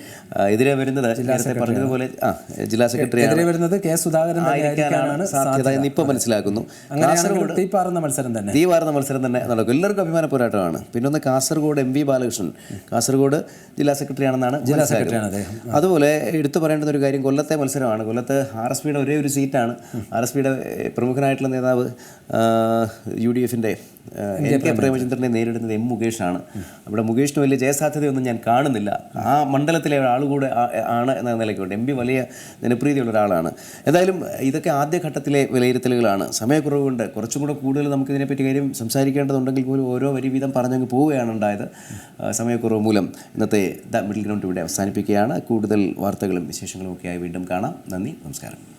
എതിരെ വരുന്നത് നേരത്തെ പറഞ്ഞതുപോലെ ആ ജില്ലാ സെക്രട്ടറി എതിരെ വരുന്നത് കെ സുധാകരൻ ആയിരിക്കാനാണ് സാധ്യത എന്ന് ഇപ്പോൾ മനസ്സിലാക്കുന്നു. കാസർഗോഡ് തീപ്പാറുന്ന മത്സരം തന്നെ. തീപാറുന്ന മത്സരം തന്നെ നടക്കും. എല്ലാവർക്കും അഭിമാന പോരാട്ടമാണ്. പിന്നെ ഒന്ന് കാസർഗോഡ് എം വി ബാലകൃഷ്ണൻ. കാസർഗോഡ് ജില്ലാ സെക്രട്ടറി ആണെന്നാണ് സെക്രട്ടറിയാണ് സെക്രട്ടറി അദ്ദേഹം. അതുപോലെ എടുത്തു പറയേണ്ടുന്ന ഒരു കാര്യം കൊല്ലത്തെ മത്സരമാണ്. കൊല്ലത്ത് ആർ എസ് പിയുടെ ഒരേ ഒരു സീറ്റാണ് ആർ എസ് പിയുടെ പ്രമുഖനായിട്ടുള്ള നേതാവ് യു ഡി എഫിന്റെ എൻ കെ പ്രേമചന്ദ്രനെ നേരിടുന്നത് എം മുകേഷാണ് അവിടെ മുകേഷിന് വലിയ ജയസാധ്യതയൊന്നും ഞാൻ കാണുന്നില്ല. ആ മണ്ഡലത്തിലെ ഒരാൾ കൂടെ ആണ് എന്ന നിലയ്ക്കുണ്ട്. എം പി വലിയ ജനപ്രീതിയുള്ള ഒരാളാണ്. എന്തായാലും ഇതൊക്കെ ആദ്യഘട്ടത്തിലെ വിലയിരുത്തലുകളാണ്. സമയക്കുറവുകൊണ്ട് കുറച്ചും കൂടെ കൂടുതൽ നമുക്ക് ഇതിനെപ്പറ്റി കാര്യം സംസാരിക്കേണ്ടതുണ്ടെങ്കിൽ പോലും ഓരോ വരി വീതം പറഞ്ഞങ്ങ് പോവുകയാണ് ഉണ്ടായത്. സമയക്കുറവ് മൂലം ഇന്നത്തെ ദ മിഡിൽ ഗ്രൗണ്ട് ഇവിടെ അവസാനിപ്പിക്കുകയാണ്. കൂടുതൽ വാർത്തകളും വിശേഷങ്ങളും ഒക്കെയായി വീണ്ടും കാണാം. നന്ദി നമസ്കാരം.